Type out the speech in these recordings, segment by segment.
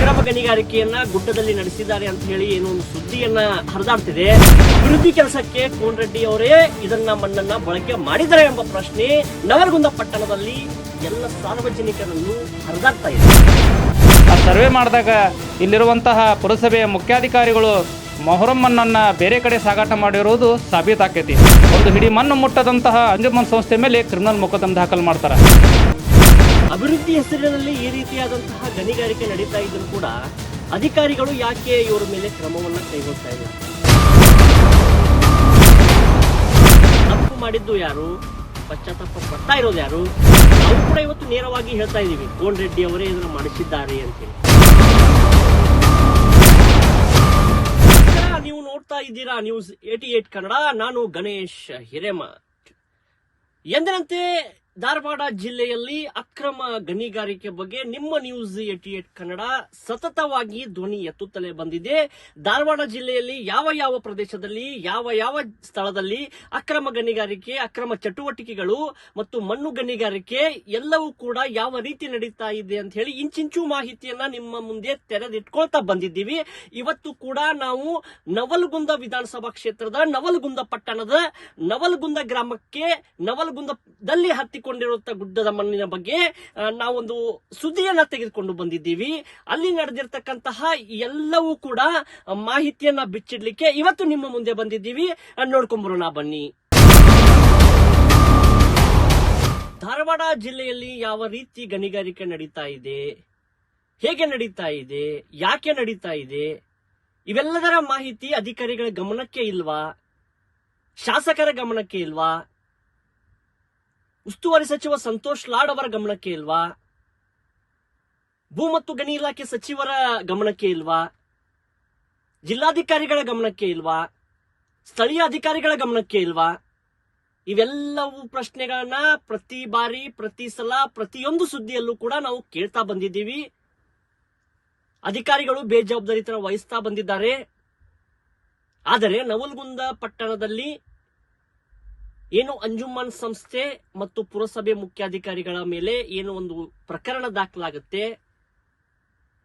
ಅಕ್ರಮ ಗಣಿಗಾರಿಕೆಯನ್ನ ಗುಡ್ಡದಲ್ಲಿ ನಡೆಸಿದ್ದಾರೆ ಅಂತ ಹೇಳಿ ಏನೋ ಒಂದು ಸುದ್ದಿಯನ್ನ ಹರಿದಾಡ್ತಿದೆ. ಅಭಿವೃದ್ಧಿ ಕೆಲಸಕ್ಕೆ ಕೋನ್ ರೆಡ್ಡಿ ಅವರೇ ಇದನ್ನ ಮಣ್ಣನ್ನ ಬಳಕೆ ಮಾಡಿದ್ದಾರೆ ಎಂಬ ಪ್ರಶ್ನೆ ನವರಗುಂದ ಪಟ್ಟಣದಲ್ಲಿ ಎಲ್ಲ ಸಾರ್ವಜನಿಕರನ್ನು ಹರಿದಾಡ್ತಾ ಇದೆ. ಆ ಸರ್ವೆ ಮಾಡಿದಾಗ ಇಲ್ಲಿರುವಂತಹ ಪುರಸಭೆಯ ಮುಖ್ಯಾಧಿಕಾರಿಗಳು ಮೊಹರಂ ಮಣ್ಣನ್ನು ಬೇರೆ ಕಡೆ ಸಾಗಾಟ ಮಾಡಿರುವುದು ಸಾಬೀತಾಕೈತಿ. ಒಂದು ಹಿಡಿ ಮಣ್ಣು ಮುಟ್ಟದಂತಹ ಅಂಜುಮನ್ ಸಂಸ್ಥೆ ಮೇಲೆ ಕ್ರಿಮಿನಲ್ ಮೊಕದ್ದಮೆ ದಾಖಲು ಮಾಡ್ತಾರೆ. ಅಭಿವೃದ್ಧಿ ಹೆಸರಿನಲ್ಲಿ ಈ ರೀತಿಯಾದಂತಹ ಗಣಿಗಾರಿಕೆ ನಡೀತಾ ಇದ್ರು ಕೂಡ ಅಧಿಕಾರಿಗಳು ಯಾಕೆ ಇವರ ಮೇಲೆ ಕ್ರಮವನ್ನ ಕೈಗೊಳ್ತಾ ಇಲ್ಲ? ತಪ್ಪು ಮಾಡಿದ್ದು ಯಾರು? ಪಶ್ಚಾತ್ತಾಪ ಪಡ್ತಾ ಇರೋದು ಯಾರು? ಅವ್ರು ಕೂಡ ಇವತ್ತು ನೇರವಾಗಿ ಹೇಳ್ತಾ ಇದೀವಿ ಕೋನ್ ರೆಡ್ಡಿ ಅವರೇ ಇದನ್ನು ಮಾಡಿಸಿದ್ದಾರೆ ಅಂತೇಳಿ. ನೀವು ನೋಡ್ತಾ ಇದ್ದೀರಾ ನ್ಯೂಸ್ ಏಟಿ ಏಟ್ ಕನ್ನಡ, ನಾನು ಗಣೇಶ್ ಹಿರೇಮ ಎಂದಿನಂತೆ ಧಾರವಾಡ ಜಿಲ್ಲೆಯಲ್ಲಿ ಅಕ್ರಮ ಗಣಿಗಾರಿಕೆ ಬಗ್ಗೆ ನಿಮ್ಮ ನ್ಯೂಸ್ ಏಟಿ ಏಟ್ ಕನ್ನಡ ಸತತವಾಗಿ ಧ್ವನಿ ಎತ್ತುತ್ತಲೇ ಬಂದಿದೆ. ಧಾರವಾಡ ಜಿಲ್ಲೆಯಲ್ಲಿ ಯಾವ ಯಾವ ಪ್ರದೇಶದಲ್ಲಿ, ಯಾವ ಯಾವ ಸ್ಥಳದಲ್ಲಿ ಅಕ್ರಮ ಗಣಿಗಾರಿಕೆ, ಅಕ್ರಮ ಚಟುವಟಿಕೆಗಳು ಮತ್ತು ಮಣ್ಣು ಗಣಿಗಾರಿಕೆ ಎಲ್ಲವೂ ಕೂಡ ಯಾವ ರೀತಿ ನಡೀತಾ ಇದೆ ಅಂತ ಹೇಳಿ ಇಂಚಿಂಚು ಮಾಹಿತಿಯನ್ನ ನಿಮ್ಮ ಮುಂದೆ ತೆರೆದಿಟ್ಕೊಳ್ತಾ ಬಂದಿದ್ದೀವಿ. ಇವತ್ತು ಕೂಡ ನಾವು ನವಲಗುಂದ ವಿಧಾನಸಭಾ ಕ್ಷೇತ್ರದ ನವಲಗುಂದ ಪಟ್ಟಣದ ನವಲಗುಂದ ಗ್ರಾಮಕ್ಕೆ ನವಲಗುಂದದಲ್ಲಿ ಹತ್ತಿಕೊಂಡಿರುವಂತ ಗುಡ್ಡದ ಮಣ್ಣಿನ ಬಗ್ಗೆ ನಾವೊಂದು ಸುದ್ದಿಯನ್ನ ತೆಗೆದುಕೊಂಡು ಬಂದಿದ್ದೀವಿ. ಅಲ್ಲಿ ನಡೆದಿರ್ತಕ್ಕಂತಹ ಎಲ್ಲವೂ ಕೂಡ ಮಾಹಿತಿಯನ್ನ ಬಿಚ್ಚಿಡ್ಲಿಕ್ಕೆ ಇವತ್ತು ನಿಮ್ಮ ಮುಂದೆ ಬಂದಿದ್ದೀವಿ. ನೋಡ್ಕೊಂಬರೋಣ ಬನ್ನಿ. ಧಾರವಾಡ ಜಿಲ್ಲೆಯಲ್ಲಿ ಯಾವ ರೀತಿ ಗಣಿಗಾರಿಕೆ ನಡೀತಾ ಇದೆ? ಹೇಗೆ ನಡೀತಾ ಇದೆ? ಯಾಕೆ ನಡೀತಾ ಇದೆ? ಇವೆಲ್ಲದರ ಮಾಹಿತಿ ಅಧಿಕಾರಿಗಳ ಗಮನಕ್ಕೆ ಇಲ್ವಾ? ಶಾಸಕರ ಗಮನಕ್ಕೆ ಇಲ್ವಾ? ಉಸ್ತುವಾರಿ ಸಚಿವ ಸಂತೋಷ್ ಲಾಡ್ ಅವರ ಗಮನಕ್ಕೆ ಇಲ್ವಾ? ಭೂ ಮತ್ತು ಗಣಿ ಇಲಾಖೆ ಸಚಿವರ ಗಮನಕ್ಕೆ ಇಲ್ವಾ? ಜಿಲ್ಲಾಧಿಕಾರಿಗಳ ಗಮನಕ್ಕೆ ಇಲ್ವಾ? ಸ್ಥಳೀಯ ಅಧಿಕಾರಿಗಳ ಗಮನಕ್ಕೆ ಇಲ್ವಾ? ಇವೆಲ್ಲವೂ ಪ್ರಶ್ನೆಗಳನ್ನ ಪ್ರತಿ ಬಾರಿ, ಪ್ರತಿ ಸಲ, ಪ್ರತಿಯೊಂದು ಸುದ್ದಿಯಲ್ಲೂ ಕೂಡ ನಾವು ಕೇಳ್ತಾ ಬಂದಿದ್ದೀವಿ. ಅಧಿಕಾರಿಗಳು ಬೇಜವಾಬ್ದಾರಿತನ ವಹಿಸ್ತಾ ಬಂದಿದ್ದಾರೆ. ಆದರೆ ನವಲ್ಗುಂದ ಪಟ್ಟಣದಲ್ಲಿ ಏನು ಅಂಜುಮನ್ ಸಂಸ್ಥೆ ಮತ್ತು ಪುರಸಭೆ ಮುಖ್ಯಾಧಿಕಾರಿಗಳ ಮೇಲೆ ಏನು ಒಂದು ಪ್ರಕರಣ ದಾಖಲಾಗುತ್ತೆ?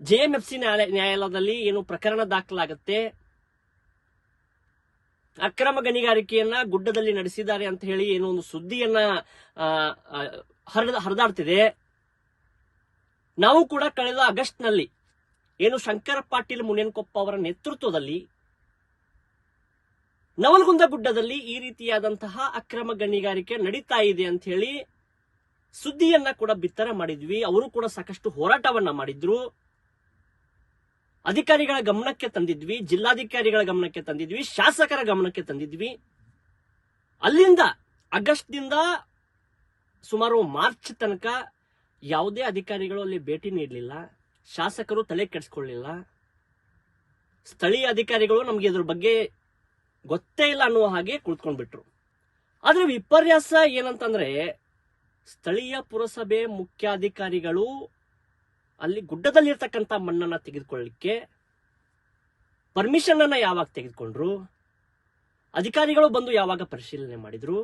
ಜೆಎಂಎಫ್ಸಿ ನ್ಯಾಯಾಲಯದಲ್ಲಿ ಏನು ಪ್ರಕರಣ ದಾಖಲಾಗುತ್ತೆ? ಅಕ್ರಮ ಗಣಿಗಾರಿಕೆಯನ್ನ ಗುಡ್ಡದಲ್ಲಿ ನಡೆಸಿದ್ದಾರೆ ಅಂತ ಹೇಳಿ ಏನೋ ಒಂದು ಸುದ್ದಿಯನ್ನ ಹರಿದ, ಹರಿದಾಡ್ತಿದೆ. ನಾವು ಕೂಡ ಕಳೆದ ಆಗಸ್ಟ್ನಲ್ಲಿ ಏನು ಶಂಕರ ಪಾಟೀಲ್ ಮುನೇನ್ಕೊಪ್ಪ ಅವರ ನೇತೃತ್ವದಲ್ಲಿ ನವಲಗುಂದ ಗುಡ್ಡದಲ್ಲಿ ಈ ರೀತಿಯಾದಂತಹ ಅಕ್ರಮ ಗಣಿಗಾರಿಕೆ ನಡೀತಾ ಇದೆ ಅಂತ ಹೇಳಿ ಸುದ್ದಿಯನ್ನ ಕೂಡ ಬಿತ್ತರ ಮಾಡಿದ್ವಿ. ಅವರು ಕೂಡ ಸಾಕಷ್ಟು ಹೋರಾಟವನ್ನ ಮಾಡಿದ್ರು. ಅಧಿಕಾರಿಗಳ ಗಮನಕ್ಕೆ ತಂದಿದ್ವಿ, ಜಿಲ್ಲಾಧಿಕಾರಿಗಳ ಗಮನಕ್ಕೆ ತಂದಿದ್ವಿ, ಶಾಸಕರ ಗಮನಕ್ಕೆ ತಂದಿದ್ವಿ. ಅಲ್ಲಿಂದ ಆಗಸ್ಟ್ನಿಂದ ಸುಮಾರು ಮಾರ್ಚ್ ತನಕ ಯಾವುದೇ ಅಧಿಕಾರಿಗಳು ಅಲ್ಲಿ ಭೇಟಿ ನೀಡಲಿಲ್ಲ, ಶಾಸಕರು ತಲೆ ಕೆಡಿಸ್ಕೊಳ್ಳಿಲ್ಲ. ಸ್ಥಳೀಯ ಅಧಿಕಾರಿಗಳು ನಮಗೆ ಇದ್ರ ಬಗ್ಗೆ ಗೊತ್ತೇ ಇಲ್ಲ ಅನ್ನುವ ಹಾಗೆ ಕುಳಿತುಕೊಂಡ್ಬಿಟ್ರು. ಆದರೆ ವಿಪರ್ಯಾಸ ಏನಂತಂದ್ರೆ ಸ್ಥಳೀಯ ಪುರಸಭೆ ಮುಖ್ಯಾಧಿಕಾರಿಗಳು ಅಲ್ಲಿ ಗುಡ್ಡದಲ್ಲಿರ್ತಕ್ಕಂಥ ಮಣ್ಣನ್ನ ತೆಗೆದುಕೊಳ್ಳಿಕ್ಕೆ ಪರ್ಮಿಷನ್ ಅನ್ನ ಯಾವಾಗ ತೆಗೆದುಕೊಂಡ್ರು? ಅಧಿಕಾರಿಗಳು ಬಂದು ಯಾವಾಗ ಪರಿಶೀಲನೆ ಮಾಡಿದ್ರು?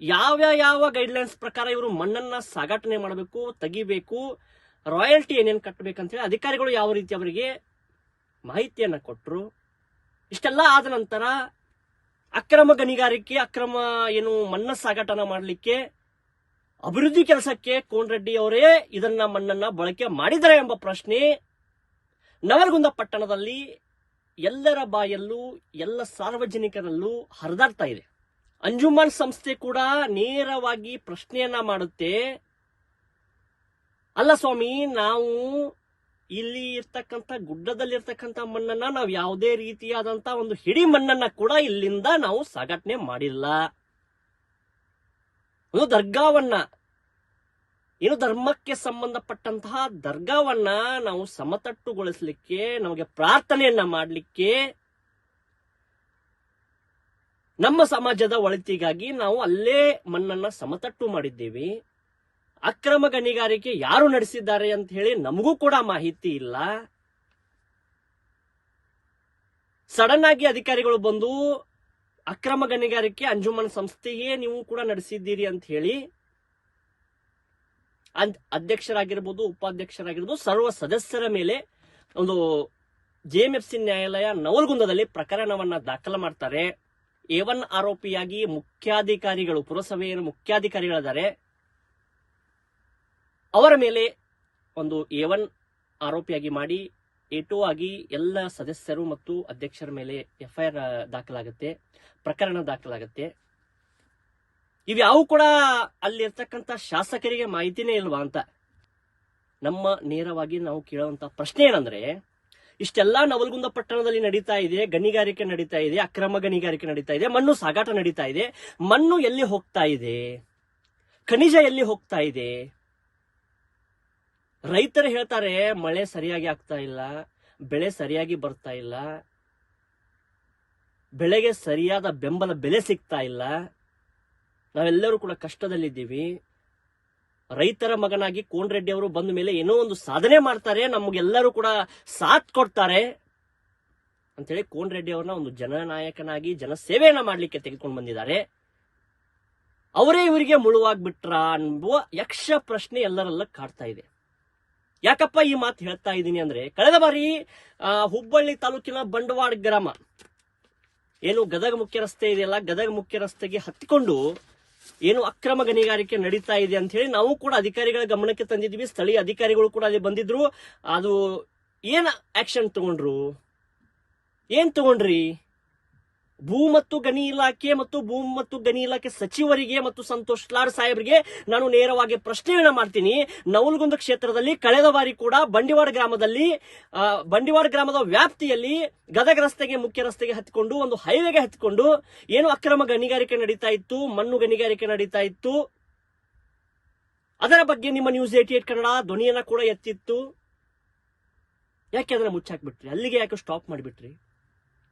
ಯಾವ ಯಾವ ಗೈಡ್ಲೈನ್ಸ್ ಪ್ರಕಾರ ಇವರು ಮಣ್ಣನ್ನ ಸಾಗಾಟನೆ ಮಾಡಬೇಕು, ತೆಗಿಬೇಕು ರಾಯಲ್ಟಿ ಏನೇನು ಕಟ್ಟಬೇಕಂತ ಹೇಳಿ ಅಧಿಕಾರಿಗಳು ಯಾವ ರೀತಿ ಅವರಿಗೆ ಮಾಹಿತಿಯನ್ನ ಕೊಟ್ಟರು ಇಷ್ಟೆಲ್ಲ ಆದ ನಂತರ ಅಕ್ರಮ ಗಣಿಗಾರಿಕೆ, ಅಕ್ರಮ ಏನು ಮಣ್ಣ ಸಾಗಾಟನ ಮಾಡಲಿಕ್ಕೆ ಅಭಿವೃದ್ಧಿ ಕೆಲಸಕ್ಕೆ ಕೋನ್ ರೆಡ್ಡಿ ಅವರೇ ಇದನ್ನ ಮಣ್ಣನ್ನ ಬಳಕೆ ಮಾಡಿದರೆ ಎಂಬ ಪ್ರಶ್ನೆ ನವಲಗುಂದ ಪಟ್ಟಣದಲ್ಲಿ ಎಲ್ಲರ ಬಾಯಲ್ಲೂ, ಎಲ್ಲ ಸಾರ್ವಜನಿಕರಲ್ಲೂ ಹರಿದಾಡ್ತಾ ಇದೆ. ಅಂಜುಮನ್ ಸಂಸ್ಥೆ ಕೂಡ ನೇರವಾಗಿ ಪ್ರಶ್ನೆಯನ್ನ ಮಾಡುತ್ತೆ. ಅಲ್ಲ ಸ್ವಾಮಿ, ನಾವು ಇಲ್ಲಿ ಇರ್ತಕ್ಕಂಥ ಗುಡ್ಡದಲ್ಲಿರ್ತಕ್ಕಂಥ ಮಣ್ಣನ್ನ ನಾವು ಯಾವುದೇ ರೀತಿಯಾದಂತ ಒಂದು ಹಿಡಿ ಮಣ್ಣನ್ನ ಕೂಡ ಇಲ್ಲಿಂದ ನಾವು ಸಾಗಾಟನೆ ಮಾಡಿಲ್ಲ. ಒಂದು ದರ್ಗಾವನ್ನ ಏನು ಧರ್ಮಕ್ಕೆ ಸಂಬಂಧಪಟ್ಟಂತಹ ದರ್ಗಾವನ್ನ ನಾವು ಸಮತಟ್ಟುಗೊಳಿಸಲಿಕ್ಕೆ, ನಮಗೆ ಪ್ರಾರ್ಥನೆಯನ್ನ ಮಾಡಲಿಕ್ಕೆ, ನಮ್ಮ ಸಮಾಜದ ಒಳಿತಿಗಾಗಿ ನಾವು ಅಲ್ಲೇ ಮಣ್ಣನ್ನ ಸಮತಟ್ಟು ಮಾಡಿದ್ದೇವೆ. ಅಕ್ರಮ ಗಣಿಗಾರಿಕೆ ಯಾರು ನಡೆಸಿದ್ದಾರೆ ಅಂತ ಹೇಳಿ ನಮಗೂ ಕೂಡ ಮಾಹಿತಿ ಇಲ್ಲ. ಸಡನ್ ಆಗಿ ಅಧಿಕಾರಿಗಳು ಬಂದು ಅಕ್ರಮ ಗಣಿಗಾರಿಕೆ ಅಂಜುಮನ್ ಸಂಸ್ಥೆಯೇ ನೀವು ಕೂಡ ನಡೆಸಿದ್ದೀರಿ ಅಂತ ಹೇಳಿ ಅಧ್ಯಕ್ಷರಾಗಿರ್ಬೋದು, ಉಪಾಧ್ಯಕ್ಷರಾಗಿರ್ಬೋದು, ಸರ್ವ ಸದಸ್ಯರ ಮೇಲೆ ಒಂದು ಜೆಎಂಎಫ್ಸಿ ನ್ಯಾಯಾಲಯ ನವಲ್ಗುಂದದಲ್ಲಿ ಪ್ರಕರಣವನ್ನ ದಾಖಲು ಮಾಡ್ತಾರೆ. ಎ ಒನ್ ಆರೋಪಿಯಾಗಿ ಮುಖ್ಯಾಧಿಕಾರಿಗಳು, ಪುರಸಭೆಯ ಮುಖ್ಯಾಧಿಕಾರಿಗಳಿದ್ದಾರೆ ಅವರ ಮೇಲೆ ಒಂದು ಎ ಒನ್ ಆರೋಪಿಯಾಗಿ ಮಾಡಿ ಎ ಟು ಆಗಿ ಎಲ್ಲ ಸದಸ್ಯರು ಮತ್ತು ಅಧ್ಯಕ್ಷರ ಮೇಲೆ ಎಫ್ಐಆರ್ ದಾಖಲಾಗುತ್ತೆ, ಪ್ರಕರಣ ದಾಖಲಾಗುತ್ತೆ. ಇವ್ಯಾವು ಕೂಡ ಅಲ್ಲಿರ್ತಕ್ಕಂಥ ಶಾಸಕರಿಗೆ ಮಾಹಿತಿನೇ ಇಲ್ವಾ ಅಂತ. ನಮ್ಮ ನೇರವಾಗಿ ನಾವು ಕೇಳುವಂತ ಪ್ರಶ್ನೆ ಏನಂದ್ರೆ, ಇಷ್ಟೆಲ್ಲ ನವಲ್ಗುಂದ ಪಟ್ಟಣದಲ್ಲಿ ನಡೀತಾ ಇದೆ, ಗಣಿಗಾರಿಕೆ ನಡೀತಾ ಇದೆ, ಅಕ್ರಮ ಗಣಿಗಾರಿಕೆ ನಡೀತಾ ಇದೆ, ಮಣ್ಣು ಸಾಗಾಟ ನಡೀತಾ ಇದೆ, ಮಣ್ಣು ಎಲ್ಲಿ ಹೋಗ್ತಾ ಇದೆ, ಖನಿಜ ಎಲ್ಲಿ ಹೋಗ್ತಾ ಇದೆ ರೈತರು ಹೇಳ್ತಾರೆ, ಮಳೆ ಸರಿಯಾಗಿ ಆಗ್ತಾ ಇಲ್ಲ, ಬೆಳೆ ಸರಿಯಾಗಿ ಬರ್ತಾ ಇಲ್ಲ, ಬೆಳೆಗೆ ಸರಿಯಾದ ಬೆಂಬಲ ಬೆಲೆ ಸಿಗ್ತಾ ಇಲ್ಲ, ನಾವೆಲ್ಲರೂ ಕೂಡ ಕಷ್ಟದಲ್ಲಿದ್ದೀವಿ. ರೈತರ ಮಗನಾಗಿ ಕೋನ್ ರೆಡ್ಡಿ ಅವರು ಬಂದ ಮೇಲೆ ಏನೋ ಒಂದು ಸಾಧನೆ ಮಾಡ್ತಾರೆ, ನಮಗೆಲ್ಲರೂ ಕೂಡ ಸಾಥ್ ಕೊಡ್ತಾರೆ. ಅಂತೇಳಿ ಕೋನ್ ರೆಡ್ಡಿ ಅವ್ರನ್ನ ಒಂದು ಜನನಾಯಕನಾಗಿ, ಜನಸೇವೆಯನ್ನ ಮಾಡ್ಲಿಕ್ಕೆ ತೆಗೆದುಕೊಂಡು ಬಂದಿದ್ದಾರೆ. ಅವರೇ ಇವರಿಗೆ ಮುಳುವಾಗ್ಬಿಟ್ರ ಅನ್ನುವ ಯಕ್ಷ ಪ್ರಶ್ನೆ ಎಲ್ಲರಲ್ಲ ಕಾಡ್ತಾ ಇದೆ. ಯಾಕಪ್ಪ ಈ ಮಾತು ಹೇಳ್ತಾ ಇದ್ದೀನಿ ಅಂದ್ರೆ, ಕಳೆದ ಬಾರಿ ಹುಬ್ಬಳ್ಳಿ ತಾಲೂಕಿನ ಬಂಡವಾಡ ಗ್ರಾಮ, ಏನು ಗದಗ ಮುಖ್ಯ ರಸ್ತೆ ಇದೆಯಲ್ಲ, ಗದಗ ಮುಖ್ಯ ರಸ್ತೆಗೆ ಹತ್ತಿಕೊಂಡು ಏನು ಅಕ್ರಮ ಗಣಿಗಾರಿಕೆ ನಡೀತಾ ಇದೆ ಅಂತ ಹೇಳಿ ನಾವು ಕೂಡ ಅಧಿಕಾರಿಗಳ ಗಮನಕ್ಕೆ ತಂದಿದ್ವಿ ಸ್ಥಳೀಯ ಅಧಿಕಾರಿಗಳು ಕೂಡ ಅಲ್ಲಿ ಬಂದಿದ್ರು. ಅದು ಏನ್ ಆಕ್ಷನ್ ತಗೊಂಡ್ರು? ಏನ್ ತಗೊಂಡ್ರಿ? ಭೂ ಮತ್ತು ಗಣಿ ಇಲಾಖೆ ಮತ್ತು ಭೂ ಮತ್ತು ಗಣಿ ಇಲಾಖೆ ಸಚಿವರಿಗೆ ಮತ್ತು ಸಂತೋಷ್ ಲಾಡ್ ಸಾಹೇಬ್ರಿಗೆ ನಾನು ನೇರವಾಗಿ ಪ್ರಶ್ನೆಯನ್ನ ಮಾಡ್ತೀನಿ. ನವಲಗುಂದ ಕ್ಷೇತ್ರದಲ್ಲಿ ಕಳೆದ ಬಾರಿ ಕೂಡ ಬಂಡಿವಾಡ ಗ್ರಾಮದಲ್ಲಿ ಬಂಡಿವಾಡ ಗ್ರಾಮದ ವ್ಯಾಪ್ತಿಯಲ್ಲಿ ಗದಗ ರಸ್ತೆಗೆ ಮುಖ್ಯ ರಸ್ತೆಗೆ ಹತ್ತಿಕೊಂಡು ಒಂದು ಹೈವೇಗೆ ಹತ್ಕೊಂಡು ಏನು ಅಕ್ರಮ ಗಣಿಗಾರಿಕೆ ನಡೀತಾ ಇತ್ತು, ಮಣ್ಣು ಗಣಿಗಾರಿಕೆ ನಡೀತಾ ಇತ್ತು. ಅದರ ಬಗ್ಗೆ ನಿಮ್ಮ ನ್ಯೂಸ್ ಏಟಿ ಏಟ್ ಕನ್ನಡ ಧ್ವನಿಯನ್ನ ಕೂಡ ಎತ್ತಿತ್ತು. ಯಾಕೆ ಅದನ್ನ ಮುಚ್ಚಾಕ್ಬಿಟ್ರಿ? ಅಲ್ಲಿಗೆ ಯಾಕೆ ಸ್ಟಾಪ್ ಮಾಡಿಬಿಟ್ರಿ?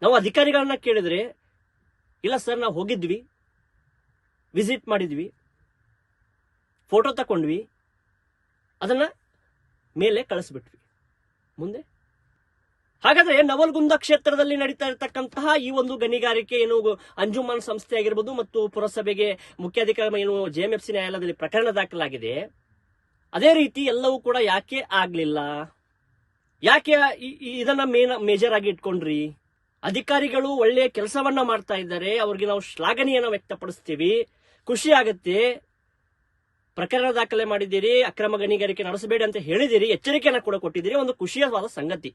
ನಾವು ಅಧಿಕಾರಿಗಳನ್ನ ಕೇಳಿದ್ರೆ, ಇಲ್ಲ ಸರ್, ನಾವು ಹೋಗಿದ್ವಿ, ವಿಸಿಟ್ ಮಾಡಿದ್ವಿ, ಫೋಟೋ ತಕೊಂಡ್ವಿ, ಅದನ್ನ ಮೇಲೆ ಕಳಿಸ್ಬಿಟ್ವಿ. ಮುಂದೆ? ಹಾಗಾದ್ರೆ ನವಲ್ಗುಂದ ಕ್ಷೇತ್ರದಲ್ಲಿ ನಡೀತಾ ಇರತಕ್ಕಂತಹ ಈ ಒಂದು ಗಣಿಗಾರಿಕೆ ಏನು, ಅಂಜುಮಾನ್ ಸಂಸ್ಥೆ ಆಗಿರ್ಬೋದು ಮತ್ತು ಪುರಸಭೆಗೆ ಮುಖ್ಯಾಧಿಕಾರಿ ಏನು ಜೆಎಂಎಫ್ಸಿ ನ್ಯಾಯಾಲಯದಲ್ಲಿ ಪ್ರಕರಣ ದಾಖಲಾಗಿದೆ. ಅದೇ ರೀತಿ ಎಲ್ಲವೂ ಕೂಡ ಯಾಕೆ ಆಗ್ಲಿಲ್ಲ? ಯಾಕೆ ಇದನ್ನ ಮೇನ್, ಮೇಜರ್ ಆಗಿ ಇಟ್ಕೊಂಡ್ರಿ? ಅಧಿಕಾರಿಗಳು ಒಳ್ಳೆಯ ಕೆಲಸವನ್ನ ಮಾಡ್ತಾ ಇದ್ದಾರೆ. ಅವ್ರಿಗೆ ನಾವು ಶ್ಲಾಘನೆಯನ್ನ ವ್ಯಕ್ತಪಡಿಸ್ತೀವಿ. ಖುಷಿ ಆಗುತ್ತೆ. ಪ್ರಕರಣ ದಾಖಲೆ ಮಾಡಿದ್ದೀರಿ, ಅಕ್ರಮ ಗಣಿಗಾರಿಕೆ ನಡೆಸಬೇಡಿ ಅಂತ ಹೇಳಿದಿರಿ ಎಚ್ಚರಿಕೆಯನ್ನು ಕೂಡ ಕೊಟ್ಟಿದ್ದೀರಿ, ಒಂದು ಖುಷಿಯಾದ ಸಂಗತಿ.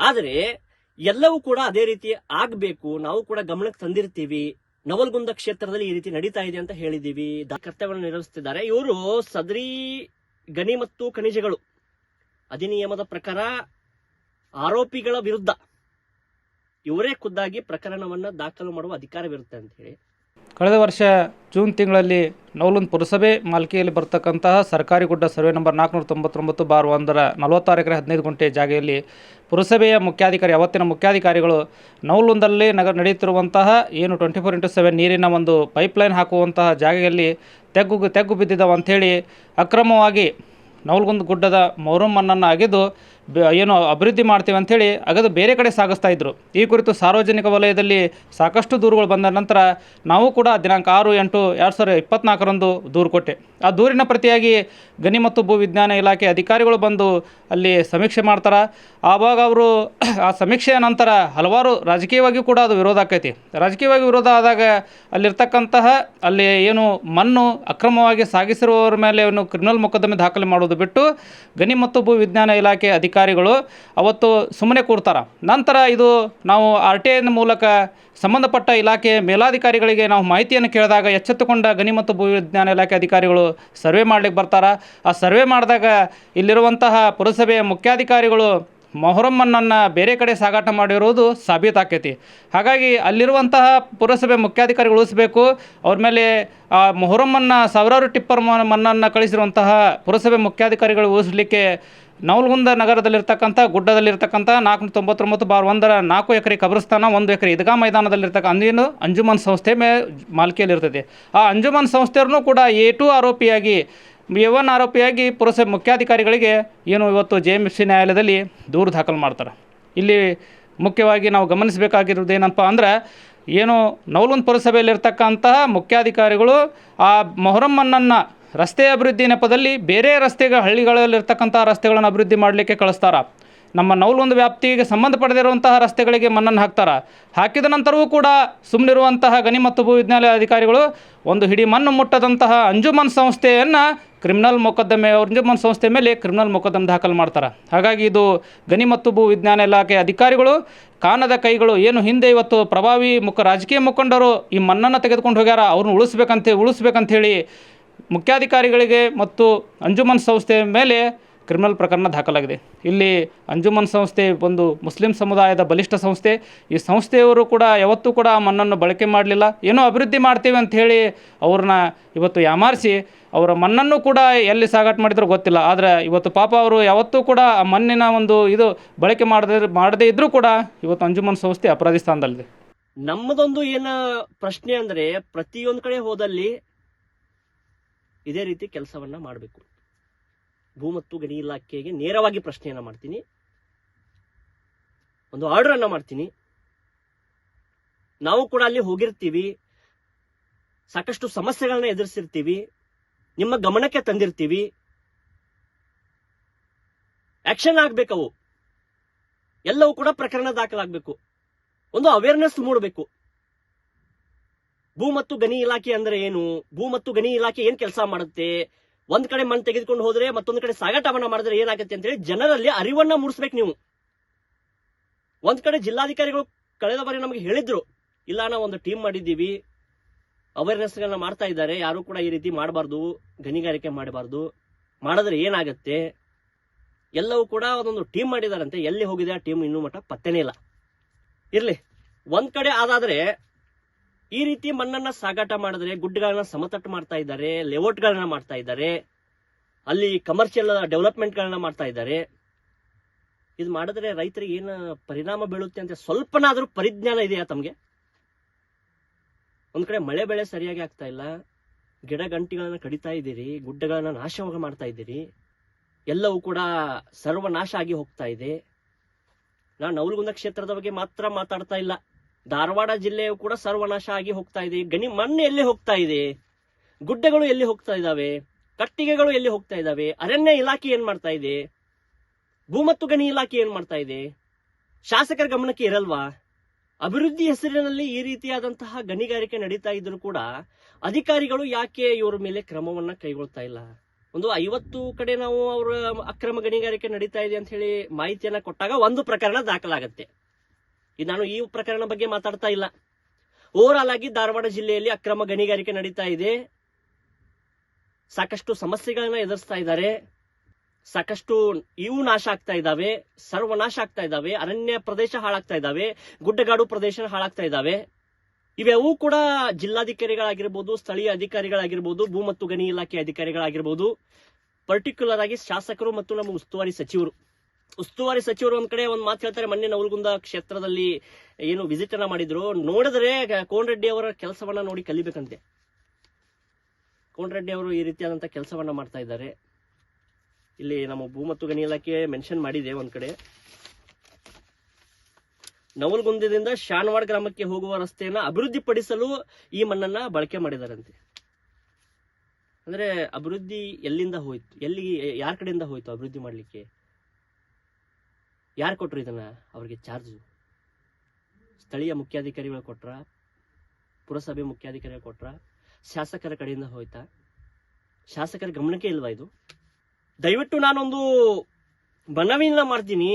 ಆದರೆ ಎಲ್ಲವೂ ಕೂಡ ಅದೇ ರೀತಿ ಆಗಬೇಕು. ನಾವು ಕೂಡ ಗಮನಕ್ಕೆ ತಂದಿರ್ತೀವಿ. ನವಲ್ಗುಂದ ಕ್ಷೇತ್ರದಲ್ಲಿ ಈ ರೀತಿ ನಡೀತಾ ಇದೆ ಅಂತ ಹೇಳಿದೀವಿ ದ- ಕರ್ತವ್ಯವನ್ನು ನಿರ್ವಹಿಸುತ್ತಿದ್ದಾರೆ ಇವರು ಸದರಿ ಗಣಿ ಮತ್ತು ಖನಿಜಗಳು ಅಧಿನಿಯಮದ ಪ್ರಕಾರ ಆರೋಪಿಗಳ ವಿರುದ್ಧ ಇವರೇ ಖುದ್ದಾಗಿ ಪ್ರಕರಣವನ್ನ ದಾಖಲು ಮಾಡುವ ಅಧಿಕಾರವಿರುತ್ತೆ ಅಂತ ಹೇಳಿ. ಕಳೆದ ವರ್ಷ ಜೂನ್ ತಿಂಗಳಲ್ಲಿ ನವಲುಂದ್ ಪುರಸಭೆ ಮಾಲ್ಕಿಯಲ್ಲಿ ಬರ್ತಕ್ಕಂತಹ ಸರ್ಕಾರಿ ಗುಡ್ಡ ಸರ್ವೆ ನಂಬರ್ ನಾಲ್ಕುನೂರ ತೊಂಬತ್ತೊಂಬತ್ತು ಬಾರ್ ಒಂದರ ನಲವತ್ತಾರು ಎಕರೆ ಹದಿನೈದು ಗಂಟೆ ಜಾಗೆಯಲ್ಲಿ ಪುರಸಭೆಯ ಮುಖ್ಯಾಧಿಕಾರಿ, ಅವತ್ತಿನ ಮುಖ್ಯಾಧಿಕಾರಿಗಳು ನವಲುಂದಲ್ಲಿ ನಗರ ನಡೆಯುತ್ತಿರುವಂತಹ ಏನು ಟ್ವೆಂಟಿ ಫೋರ್ ಇಂಟು ಸೆವೆನ್ ನೀರಿನ ಒಂದು ಪೈಪ್ಲೈನ್ ಹಾಕುವಂತಹ ಜಾಗೆಯಲ್ಲಿ ತೆಗ್ಗು ತೆಗ್ಗು ಬಿದ್ದಿದ್ದಾವೆ ಅಂಥೇಳಿ ಅಕ್ರಮವಾಗಿ ನವಲ್ಗುಂದ ಗುಡ್ಡದ ಮೌರಮ್ಮನನ್ನು ಅಗೆದು ಏನು ಅಭಿವೃದ್ಧಿ ಮಾಡ್ತೀವಿ ಅಂಥೇಳಿ ಅಗದು ಬೇರೆ ಕಡೆ ಸಾಗಿಸ್ತಾ ಇದ್ದರು ಈ ಕುರಿತು ಸಾರ್ವಜನಿಕ ವಲಯದಲ್ಲಿ ಸಾಕಷ್ಟು ದೂರುಗಳು ಬಂದ ನಂತರ ನಾವು ಕೂಡ ದಿನಾಂಕ ಆರು, ಎಂಟು, ಎರಡು ಸಾವಿರದ ಇಪ್ಪತ್ನಾಲ್ಕರಂದು ದೂರು ಕೊಟ್ಟೆ. ಆ ದೂರಿನ ಪ್ರತಿಯಾಗಿ ಗಣಿ ಮತ್ತು ಭೂ ವಿಜ್ಞಾನ ಇಲಾಖೆ ಅಧಿಕಾರಿಗಳು ಬಂದು ಅಲ್ಲಿ ಸಮೀಕ್ಷೆ ಮಾಡ್ತಾರೆ. ಆವಾಗ ಅವರು ಆ ಸಮೀಕ್ಷೆಯ ನಂತರ ಹಲವಾರು ರಾಜಕೀಯವಾಗಿಯೂ ಕೂಡ ಅದು ವಿರೋಧ ಆಕೈತಿ. ರಾಜಕೀಯವಾಗಿ ವಿರೋಧ ಆದಾಗ ಅಲ್ಲಿರ್ತಕ್ಕಂತಹ ಅಲ್ಲಿ ಏನು ಮಣ್ಣು ಅಕ್ರಮವಾಗಿ ಸಾಗಿಸಿರುವವರ ಮೇಲೆ ಏನು ಕ್ರಿಮಿನಲ್ ಮೊಕದ್ದಮೆ ದಾಖಲೆ ಮಾಡೋದು ಬಿಟ್ಟು ಗಣಿ ಮತ್ತು ಭೂ ವಿಜ್ಞಾನ ಇಲಾಖೆ ಅಧಿಕಾರಿಗಳು ಅವತ್ತು ಸುಮ್ಮನೆ ಕೂರ್ತಾರೆ. ನಂತರ ಇದು ನಾವು ಆರ್ ಟಿ ಐನ ಮೂಲಕ ಸಂಬಂಧಪಟ್ಟ ಇಲಾಖೆ ಮೇಲಾಧಿಕಾರಿಗಳಿಗೆ ನಾವು ಮಾಹಿತಿಯನ್ನು ಕೇಳಿದಾಗ ಎಚ್ಚೆತ್ತುಕೊಂಡ ಗಣಿ ಮತ್ತು ಭೂವಿಜ್ಞಾನ ಇಲಾಖೆ ಅಧಿಕಾರಿಗಳು ಸರ್ವೆ ಮಾಡ್ಲಿಕ್ಕೆ ಬರ್ತಾರೆ. ಆ ಸರ್ವೆ ಮಾಡಿದಾಗ ಇಲ್ಲಿರುವಂತಹ ಪುರಸಭೆಯ ಮುಖ್ಯಾಧಿಕಾರಿಗಳು ಮೊಹರಮ್ಮನ್ನನ್ನು ಬೇರೆ ಕಡೆ ಸಾಗಾಟ ಮಾಡಿರುವುದು ಸಾಬೀತಾಕೈತಿ. ಹಾಗಾಗಿ ಅಲ್ಲಿರುವಂತಹ ಪುರಸಭೆ ಮುಖ್ಯಾಧಿಕಾರಿ ಉಳಿಸಬೇಕು. ಅವ್ರ ಮೇಲೆ ಆ ಮೊಹರಮ್ಮನ್ನ ಸಾವಿರಾರು ಟಿಪ್ಪರ್ ಮನ್ನನ್ನು ಕಳಿಸಿರುವಂತಹ ಪುರಸಭೆ ಮುಖ್ಯಾಧಿಕಾರಿಗಳು ಉಳಿಸಲಿಕ್ಕೆ ನವಲಗುಂದ ನಗರದಲ್ಲಿರ್ತಕ್ಕಂಥ, ಗುಡ್ಡದಲ್ಲಿರ್ತಕ್ಕಂಥ ನಾಲ್ಕುನೂರ ತೊಂಬತ್ತೊಂಬತ್ತು ಬಾರ್ ಒಂದರ ನಾಲ್ಕು ಎಕರೆ ಕಬ್ರಸ್ತಾನ ಒಂದು ಎಕರೆ ಇದ್ಗಾ ಮೈದಾನದಲ್ಲಿರ್ತಕ್ಕ ಅಂದೇನು ಅಂಜುಮನ್ ಸಂಸ್ಥೆ ಮೇ ಮಾಲಿಕೆಯಲ್ಲಿರ್ತದೆ. ಆ ಅಂಜುಮನ್ ಸಂಸ್ಥೆಯವ್ರೂ ಕೂಡ ಎ ಟು ಆರೋಪಿಯಾಗಿ, ಎ ಒನ್ ಆರೋಪಿಯಾಗಿ ಪುರಸಭೆ ಮುಖ್ಯಾಧಿಕಾರಿಗಳಿಗೆ ಏನು ಇವತ್ತು ಜೆ ಎಂ ಎಫ್ ಸಿ ನ್ಯಾಯಾಲಯದಲ್ಲಿ ದೂರು ದಾಖಲು ಮಾಡ್ತಾರೆ. ಇಲ್ಲಿ ಮುಖ್ಯವಾಗಿ ನಾವು ಗಮನಿಸಬೇಕಾಗಿರೋದು ಏನಪ್ಪ ಅಂದ್ರೆ, ಏನು ನವಲುಂದ್ ಪುರಸಭೆಯಲ್ಲಿರ್ತಕ್ಕಂತಹ ಮುಖ್ಯಾಧಿಕಾರಿಗಳು ಆ ಮೊಹರಮ್ಮನ್ನು ರಸ್ತೆ ಅಭಿವೃದ್ಧಿ ನೆಪದಲ್ಲಿ ಬೇರೆ ರಸ್ತೆಗಳ ಹಳ್ಳಿಗಳಲ್ಲಿರ್ತಕ್ಕಂಥ ರಸ್ತೆಗಳನ್ನು ಅಭಿವೃದ್ಧಿ ಮಾಡಲಿಕ್ಕೆ ಕಳಿಸ್ತಾರೆ. ನಮ್ಮ ನೌಲೊಂದು ವ್ಯಾಪ್ತಿಗೆ ಸಂಬಂಧಪಡದಿರುವಂತಹ ರಸ್ತೆಗಳಿಗೆ ಮಣ್ಣನ್ನು ಹಾಕ್ತಾರೆ. ಹಾಕಿದ ನಂತರವೂ ಕೂಡ ಸುಮ್ಮನಿರುವಂತಹ ಗಣಿ ಮತ್ತು ಭೂ ವಿಜ್ಞಾನ ಅಧಿಕಾರಿಗಳು ಒಂದು ಹಿಡಿ ಮಣ್ಣು ಮುಟ್ಟದಂತಹ ಅಂಜುಮನ್ ಸಂಸ್ಥೆಯನ್ನು ಕ್ರಿಮಿನಲ್ ಮೊಕದ್ದಮೆ ಅಂಜುಮನ್ ಸಂಸ್ಥೆ ಮೇಲೆ ಕ್ರಿಮಿನಲ್ ಮೊಕದ್ದಮೆ ದಾಖಲು ಮಾಡ್ತಾರೆ. ಹಾಗಾಗಿ ಇದು ಗಣಿ ಮತ್ತು ಭೂ ವಿಜ್ಞಾನ ಇಲಾಖೆ ಅಧಿಕಾರಿಗಳು ಕಾನದ ಕೈಗಳು ಏನು ಹಿಂದೆ ಇವತ್ತು ಪ್ರಭಾವಿ ಮುಖ ರಾಜಕೀಯ ಮುಖಂಡರು ಈ ಮಣ್ಣನ್ನು ತೆಗೆದುಕೊಂಡು ಹೋಗ್ಯಾರ ಅವ್ರನ್ನ ಉಳಿಸ್ಬೇಕಂತ ಉಳಿಸ್ಬೇಕಂಥೇಳಿ ಮುಖ್ಯಾಧಿಕಾರಿಗಳಿಗೆ ಮತ್ತು ಅಂಜುಮನ್ ಸಂಸ್ಥೆ ಮೇಲೆ ಕ್ರಿಮಿನಲ್ ಪ್ರಕರಣ ದಾಖಲಾಗಿದೆ. ಇಲ್ಲಿ ಅಂಜುಮನ್ ಸಂಸ್ಥೆ ಒಂದು ಮುಸ್ಲಿಂ ಸಮುದಾಯದ ಬಲಿಷ್ಠ ಸಂಸ್ಥೆ. ಈ ಸಂಸ್ಥೆಯವರು ಕೂಡ ಯಾವತ್ತೂ ಕೂಡ ಆ ಮಣ್ಣನ್ನು ಬಳಕೆ ಮಾಡಲಿಲ್ಲ. ಏನೋ ಅಭಿವೃದ್ಧಿ ಮಾಡ್ತೀವಿ ಅಂತ ಹೇಳಿ ಅವ್ರನ್ನ ಇವತ್ತು ಯಾಮಾರಿಸಿ ಅವರ ಮಣ್ಣನ್ನು ಕೂಡ ಎಲ್ಲಿ ಸಾಗಾಟ ಮಾಡಿದ್ರು ಗೊತ್ತಿಲ್ಲ. ಆದರೆ ಇವತ್ತು ಪಾಪ ಅವರು ಯಾವತ್ತೂ ಕೂಡ ಆ ಮಣ್ಣಿನ ಒಂದು ಇದು ಬಳಕೆ ಮಾಡದೇ ಮಾಡದೇ ಇದ್ದರೂ ಕೂಡ ಇವತ್ತು ಅಂಜುಮನ್ ಸಂಸ್ಥೆ ಅಪರಾಧಿ ಸ್ಥಾನದಲ್ಲಿದೆ. ನಮ್ಮದೊಂದು ಏನ ಪ್ರಶ್ನೆ ಅಂದ್ರೆ ಪ್ರತಿಯೊಂದು ಕಡೆ ಹೋದಲ್ಲಿ ಇದೇ ರೀತಿ ಕೆಲಸವನ್ನ ಮಾಡಬೇಕು. ಭೂ ಮತ್ತು ಗಣಿ ಇಲಾಖೆಗೆ ನೇರವಾಗಿ ಪ್ರಶ್ನೆಯನ್ನ ಮಾಡ್ತೀನಿ. ಒಂದು ಆರ್ಡರ್ ಅನ್ನ ಮಾಡ್ತೀನಿ. ನಾವು ಕೂಡ ಅಲ್ಲಿ ಹೋಗಿರ್ತೀವಿ. ಸಾಕಷ್ಟು ಸಮಸ್ಯೆಗಳನ್ನ ಎದುರಿಸಿರ್ತೀವಿ. ನಿಮ್ಮ ಗಮನಕ್ಕೆ ತಂದಿರ್ತೀವಿ. ಆಕ್ಷನ್ ಆಗ್ಬೇಕವು ಎಲ್ಲವೂ ಕೂಡ ಪ್ರಕರಣ ದಾಖಲಾಗಬೇಕು. ಒಂದು ಅವೇರ್ನೆಸ್ ಮೂಡಬೇಕು. ಭೂ ಮತ್ತು ಗಣಿ ಇಲಾಖೆ ಅಂದ್ರೆ ಏನು? ಭೂ ಮತ್ತು ಗಣಿ ಇಲಾಖೆ ಏನ್ ಕೆಲಸ ಮಾಡುತ್ತೆ? ಒಂದ್ ಕಡೆ ಮಣ್ಣು ತೆಗೆದುಕೊಂಡು ಹೋದ್ರೆ ಮತ್ತೊಂದ್ ಕಡೆ ಸಾಗಾಟವನ್ನ ಮಾಡಿದ್ರೆ ಏನಾಗುತ್ತೆ ಅಂತ ಹೇಳಿ ಜನರಲ್ಲಿ ಅರಿವನ್ನ ಮೂಡಿಸ್ಬೇಕು ನೀವು. ಒಂದ್ ಕಡೆ ಜಿಲ್ಲಾಧಿಕಾರಿಗಳು ಕಳೆದ ಬಾರಿ ನಮಗೆ ಹೇಳಿದ್ರು, ಇಲ್ಲ, ನಾವು ಒಂದು ಟೀಮ್ ಮಾಡಿದ್ದೀವಿ. ಅವೇರ್ನೆಸ್ ಗಳನ್ನ ಮಾಡ್ತಾ ಇದ್ದಾರೆ. ಯಾರು ಕೂಡ ಈ ರೀತಿ ಮಾಡಬಾರ್ದು. ಗಣಿಗಾರಿಕೆ ಮಾಡಬಾರ್ದು. ಮಾಡಿದ್ರೆ ಏನಾಗುತ್ತೆ? ಎಲ್ಲವೂ ಕೂಡ ಒಂದೊಂದು ಟೀಮ್ ಮಾಡಿದಾರಂತೆ. ಎಲ್ಲಿ ಹೋಗಿದೆ ಆ ಟೀಮ್? ಇನ್ನೂ ಮಟ್ಟ ಪತ್ತೆನೇ ಇಲ್ಲ. ಇರ್ಲಿ. ಒಂದ್ ಕಡೆ ಆದಾದ್ರೆ ಈ ರೀತಿ ಮಣ್ಣನ್ನ ಸಾಗಾಟ ಮಾಡಿದ್ರೆ ಗುಡ್ಡಗಳನ್ನ ಸಮತಟ್ಟು ಮಾಡ್ತಾ ಇದ್ದಾರೆ, ಲೇಔಟ್ಗಳನ್ನ ಮಾಡ್ತಾ ಇದ್ದಾರೆ, ಅಲ್ಲಿ ಕಮರ್ಷಿಯಲ್ ಡೆವಲಪ್ಮೆಂಟ್ಗಳನ್ನ ಮಾಡ್ತಾ ಇದ್ದಾರೆ. ಇದು ಮಾಡಿದ್ರೆ ರೈತರಿಗೆ ಏನು ಪರಿಣಾಮ ಬೀಳುತ್ತೆ ಅಂತ ಸ್ವಲ್ಪನಾದ್ರೂ ಪರಿಜ್ಞಾನ ಇದೆಯಾ ತಮಗೆ? ಒಂದ್ ಕಡೆ ಮಳೆ ಬೆಳೆ ಸರಿಯಾಗಿ ಆಗ್ತಾ ಇಲ್ಲ, ಗಿಡ ಗಂಟಿಗಳನ್ನ ಕಡಿತಾ ಇದ್ದೀರಿ, ಗುಡ್ಡಗಳನ್ನ ನಾಶವಾಗ ಮಾಡ್ತಾ ಇದ್ದೀರಿ, ಎಲ್ಲವೂ ಕೂಡ ಸರ್ವನಾಶ ಆಗಿ ಹೋಗ್ತಾ ಇದೆ. ನಾನು ನವಲಗುಂದ ಕ್ಷೇತ್ರದ ಬಗ್ಗೆ ಮಾತ್ರ ಮಾತಾಡ್ತಾ ಇಲ್ಲ. ಧಾರವಾಡ ಜಿಲ್ಲೆಯು ಕೂಡ ಸರ್ವನಾಶ ಆಗಿ ಹೋಗ್ತಾ ಇದೆ. ಗಣಿ ಮಣ್ಣು ಎಲ್ಲಿ ಹೋಗ್ತಾ ಇದೆ? ಗುಡ್ಡಗಳು ಎಲ್ಲಿ ಹೋಗ್ತಾ ಇದಾವೆ? ಕಟ್ಟಿಗೆಗಳು ಎಲ್ಲಿ ಹೋಗ್ತಾ ಇದಾವೆ? ಅರಣ್ಯ ಇಲಾಖೆ ಏನ್ ಮಾಡ್ತಾ ಇದೆ? ಭೂ ಮತ್ತು ಗಣಿ ಇಲಾಖೆ ಏನ್ ಮಾಡ್ತಾ ಇದೆ? ಶಾಸಕರ ಗಮನಕ್ಕೆ ಇರಲ್ವಾ? ಅಭಿವೃದ್ಧಿ ಹೆಸರಿನಲ್ಲಿ ಈ ರೀತಿಯಾದಂತಹ ಗಣಿಗಾರಿಕೆ ನಡೀತಾ ಇದ್ರು ಕೂಡ ಅಧಿಕಾರಿಗಳು ಯಾಕೆ ಇವರ ಮೇಲೆ ಕ್ರಮವನ್ನ ಕೈಗೊಳ್ತಾ ಇಲ್ಲ? ಒಂದು ಐವತ್ತು ಕಡೆ ನಾವು ಅವರ ಅಕ್ರಮ ಗಣಿಗಾರಿಕೆ ನಡೀತಾ ಇದೆ ಅಂತ ಹೇಳಿ ಮಾಹಿತಿಯನ್ನ ಕೊಟ್ಟಾಗ ಒಂದು ಪ್ರಕರಣ ದಾಖಲಾಗತ್ತೆ. ಇದು ನಾನು ಈ ಪ್ರಕರಣ ಬಗ್ಗೆ ಮಾತಾಡ್ತಾ ಇಲ್ಲ. ಓವರ್ ಆಲ್ ಆಗಿ ಧಾರವಾಡ ಜಿಲ್ಲೆಯಲ್ಲಿ ಅಕ್ರಮ ಗಣಿಗಾರಿಕೆ ನಡೀತಾ ಇದೆ. ಸಾಕಷ್ಟು ಸಮಸ್ಯೆಗಳನ್ನ ಎದುರಿಸ್ತಾ ಇದ್ದಾರೆ. ಸಾಕಷ್ಟು ಇವು ನಾಶ ಆಗ್ತಾ ಇದ್ದಾವೆ. ಸರ್ವನಾಶ ಆಗ್ತಾ ಇದ್ದಾವೆ. ಅರಣ್ಯ ಪ್ರದೇಶ ಹಾಳಾಗ್ತಾ ಇದ್ದಾವೆ. ಗುಡ್ಡಗಾಡು ಪ್ರದೇಶ ಹಾಳಾಗ್ತಾ ಇದ್ದಾವೆ. ಇವೆಲ್ಲವೂ ಕೂಡ ಜಿಲ್ಲಾಧಿಕಾರಿಗಳಾಗಿರ್ಬೋದು, ಸ್ಥಳೀಯ ಅಧಿಕಾರಿಗಳಾಗಿರ್ಬೋದು, ಭೂ ಮತ್ತು ಗಣಿ ಇಲಾಖೆ ಅಧಿಕಾರಿಗಳಾಗಿರ್ಬೋದು. ಪರ್ಟಿಕ್ಯುಲರ್ ಆಗಿ ಶಾಸಕರು ಮತ್ತು ನಮ್ಮ ಉಸ್ತುವಾರಿ ಸಚಿವರು. ಉಸ್ತುವಾರಿ ಸಚಿವರು ಒಂದ್ ಕಡೆ ಒಂದ್ ಮಾತು ಹೇಳ್ತಾರೆ, ಮೊನ್ನೆ ನವಲಗುಂದ ಕ್ಷೇತ್ರದಲ್ಲಿ ಏನು ವಿಸಿಟ್ ಅನ್ನ ಮಾಡಿದ್ರು. ನೋಡಿದ್ರೆ ಕೋನ್ ರೆಡ್ಡಿ ಅವರ ಕೆಲಸವನ್ನ ನೋಡಿ ಕಲಿಬೇಕಂತೆ. ಕೋನ್ ರೆಡ್ಡಿ ಅವರು ಈ ರೀತಿಯಾದಂತ ಕೆಲಸವನ್ನ ಮಾಡ್ತಾ ಇದ್ದಾರೆ. ಇಲ್ಲಿ ನಮ್ಮ ಭೂ ಮತ್ತು ಗಣಿ ಇಲಾಖೆ ಮೆನ್ಷನ್ ಮಾಡಿದೆ ಒಂದ್ ಕಡೆ. ನವಲಗುಂದದಿಂದ ಶಾನ್ವಾಡ್ ಗ್ರಾಮಕ್ಕೆ ಹೋಗುವ ರಸ್ತೆಯನ್ನ ಅಭಿವೃದ್ಧಿಪಡಿಸಲು ಈ ಮಣ್ಣನ್ನ ಬಳಕೆ ಮಾಡಿದಾರಂತೆ. ಅಂದ್ರೆ ಅಭಿವೃದ್ಧಿ ಎಲ್ಲಿಂದ ಹೋಯ್ತು? ಎಲ್ಲಿ, ಯಾರ ಕಡೆಯಿಂದ ಹೋಯ್ತು ಅಭಿವೃದ್ಧಿ ಮಾಡ್ಲಿಕ್ಕೆ? ಯಾರು ಕೊಟ್ಟರು ಇದನ್ನು? ಅವ್ರಿಗೆ ಚಾರ್ಜ್ ಸ್ಥಳೀಯ ಮುಖ್ಯಾಧಿಕಾರಿಗಳು ಕೊಟ್ರ? ಪುರಸಭೆ ಮುಖ್ಯಾಧಿಕಾರಿಗಳು ಕೊಟ್ರ? ಶಾಸಕರ ಕಡೆಯಿಂದ ಹೋಯ್ತಾ? ಶಾಸಕರ ಗಮನಕ್ಕೆ ಇಲ್ವಾ ಇದು? ದಯವಿಟ್ಟು ನಾನೊಂದು ಮನವಿಯನ್ನ ಮಾಡ್ತೀನಿ.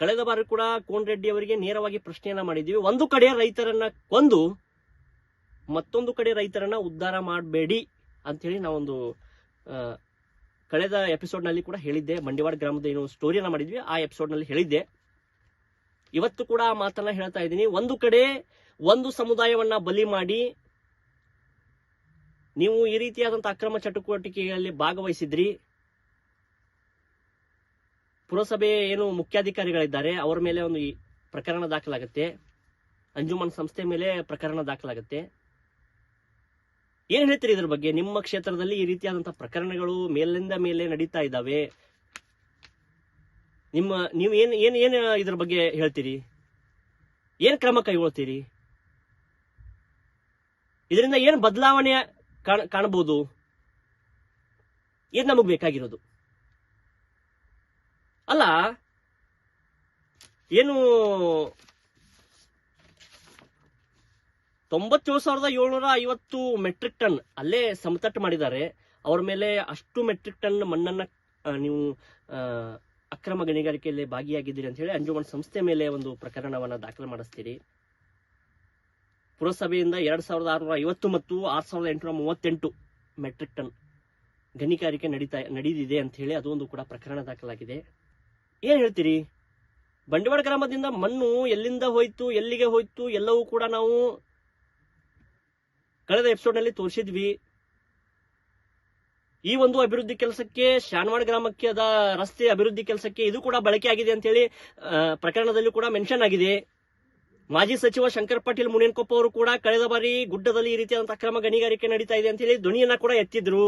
ಕಳೆದ ಬಾರಿ ಕೂಡ ಕೋನ್ ರೆಡ್ಡಿ ಅವರಿಗೆ ನೇರವಾಗಿ ಪ್ರಶ್ನೆಯನ್ನ ಮಾಡಿದ್ದೀವಿ. ಒಂದು ಕಡೆ ರೈತರನ್ನ ಕೊಂದು, ಮತ್ತೊಂದು ಕಡೆ ರೈತರನ್ನ ಉದ್ಧಾರ ಮಾಡಬೇಡಿ ಅಂತೇಳಿ ನಾವೊಂದು ಕಳೆದ ಎಪಿಸೋಡ್ನಲ್ಲಿ ಕೂಡ ಹೇಳಿದ್ದೆ ಮಂಡಿವಾಡ ಗ್ರಾಮದ ಏನು ಸ್ಟೋರಿಯನ್ನ ಮಾಡಿದ್ವಿ, ಆ ಎಪಿಸೋಡ್ನಲ್ಲಿ ಹೇಳಿದ್ದೆ. ಇವತ್ತು ಕೂಡ ಆ ಮಾತನ್ನ ಹೇಳ್ತಾ ಇದ್ದೀನಿ. ಒಂದು ಕಡೆ ಒಂದು ಸಮುದಾಯವನ್ನ ಬಲಿ ಮಾಡಿ ನೀವು ಈ ರೀತಿಯಾದಂತಹ ಅಕ್ರಮ ಚಟುವಟಿಕೆಗಳಲ್ಲಿ ಭಾಗವಹಿಸಿದ್ರಿ. ಪುರಸಭೆ ಏನು ಮುಖ್ಯಾಧಿಕಾರಿಗಳಿದ್ದಾರೆ, ಅವರ ಮೇಲೆ ಒಂದು ಪ್ರಕರಣ ದಾಖಲಾಗುತ್ತೆ. ಅಂಜುಮನ್ ಸಂಸ್ಥೆ ಮೇಲೆ ಪ್ರಕರಣ ದಾಖಲಾಗುತ್ತೆ. ಏನ್ ಹೇಳ್ತೀರಿ ಇದ್ರ ಬಗ್ಗೆ? ನಿಮ್ಮ ಕ್ಷೇತ್ರದಲ್ಲಿ ಈ ರೀತಿಯಾದಂತಹ ಪ್ರಕರಣಗಳು ಮೇಲಿಂದ ಮೇಲೆ ನಡೀತಾ ಇದ್ದಾವೆ. ನಿಮ್ಮ, ನೀವು ಏನ್ ಏನ್ ಏನ್ ಇದ್ರ ಬಗ್ಗೆ ಹೇಳ್ತೀರಿ? ಏನ್ ಕ್ರಮ ಕೈಗೊಳ್ತೀರಿ? ಇದರಿಂದ ಏನ್ ಬದಲಾವಣೆ ಕಾಣ, ಕಾಣಬಹುದು? ಏನ್ ನಮಗ್ ಬೇಕಾಗಿರೋದು? ಅಲ್ಲ, ಏನು ತೊಂಬತ್ತೇಳು ಸಾವಿರದ ಏಳ್ನೂರ ಐವತ್ತು ಮೆಟ್ರಿಕ್ ಟನ್ ಅಲ್ಲೇ ಸಮತಟ್ಟು ಮಾಡಿದ್ದಾರೆ. ಅವರ ಮೇಲೆ ಅಷ್ಟು ಮೆಟ್ರಿಕ್ ಟನ್ ಮಣ್ಣನ್ನ ನೀವು ಅಕ್ರಮ ಗಣಿಗಾರಿಕೆಯಲ್ಲಿ ಭಾಗಿಯಾಗಿದ್ದೀರಿ ಅಂತ ಹೇಳಿ ಅಂಜುಮನ್ ಸಂಸ್ಥೆ ಮೇಲೆ ಒಂದು ಪ್ರಕರಣವನ್ನು ದಾಖಲು ಮಾಡಿಸ್ತೀರಿ. ಪುರಸಭೆಯಿಂದ ಎರಡ್ ಸಾವಿರದ ಆರುನೂರ ಐವತ್ತು ಮತ್ತು ಆರು ಸಾವಿರದ ಎಂಟುನೂರ ಮೂವತ್ತೆಂಟು ಮೆಟ್ರಿಕ್ ಟನ್ ಗಣಿಗಾರಿಕೆ ನಡೀತಾ, ನಡೀದಿದೆ ಅಂತ ಹೇಳಿ ಅದೊಂದು ಕೂಡ ಪ್ರಕರಣ ದಾಖಲಾಗಿದೆ. ಏನು ಹೇಳ್ತೀರಿ? ಬಂಡವಾಳ ಗ್ರಾಮದಿಂದ ಮಣ್ಣು ಎಲ್ಲಿಂದ ಹೋಯ್ತು, ಎಲ್ಲಿಗೆ ಹೋಯ್ತು, ಎಲ್ಲವೂ ಕೂಡ ನಾವು ಕಳೆದ ಎಪಿಸೋಡ್ನಲ್ಲಿ ತೋರಿಸಿದ್ವಿ. ಈ ಒಂದು ಅಭಿವೃದ್ಧಿ ಕೆಲಸಕ್ಕೆ ಶಾನ್ವಾಡ್ ಗ್ರಾಮಕ್ಕೆ ಅದ ರಸ್ತೆ ಅಭಿವೃದ್ಧಿ ಕೆಲಸಕ್ಕೆ ಇದು ಕೂಡ ಬಳಕೆ ಆಗಿದೆ ಅಂತ ಹೇಳಿ ಪ್ರಕರಣದಲ್ಲಿ ಕೂಡ ಮೆನ್ಷನ್ ಆಗಿದೆ. ಮಾಜಿ ಸಚಿವ ಶಂಕರ್ ಪಾಟೀಲ್ ಮುನೇನ್ಕೊಪ್ಪ ಅವರು ಕೂಡ ಕಳೆದ ಬಾರಿ ಗುಡ್ಡದಲ್ಲಿ ಈ ರೀತಿಯಾದಂತಹ ಅಕ್ರಮ ಗಣಿಗಾರಿಕೆ ನಡೀತಾ ಇದೆ ಅಂತ ಹೇಳಿ ಧ್ವನಿಯನ್ನ ಕೂಡ ಎತ್ತಿದ್ರು.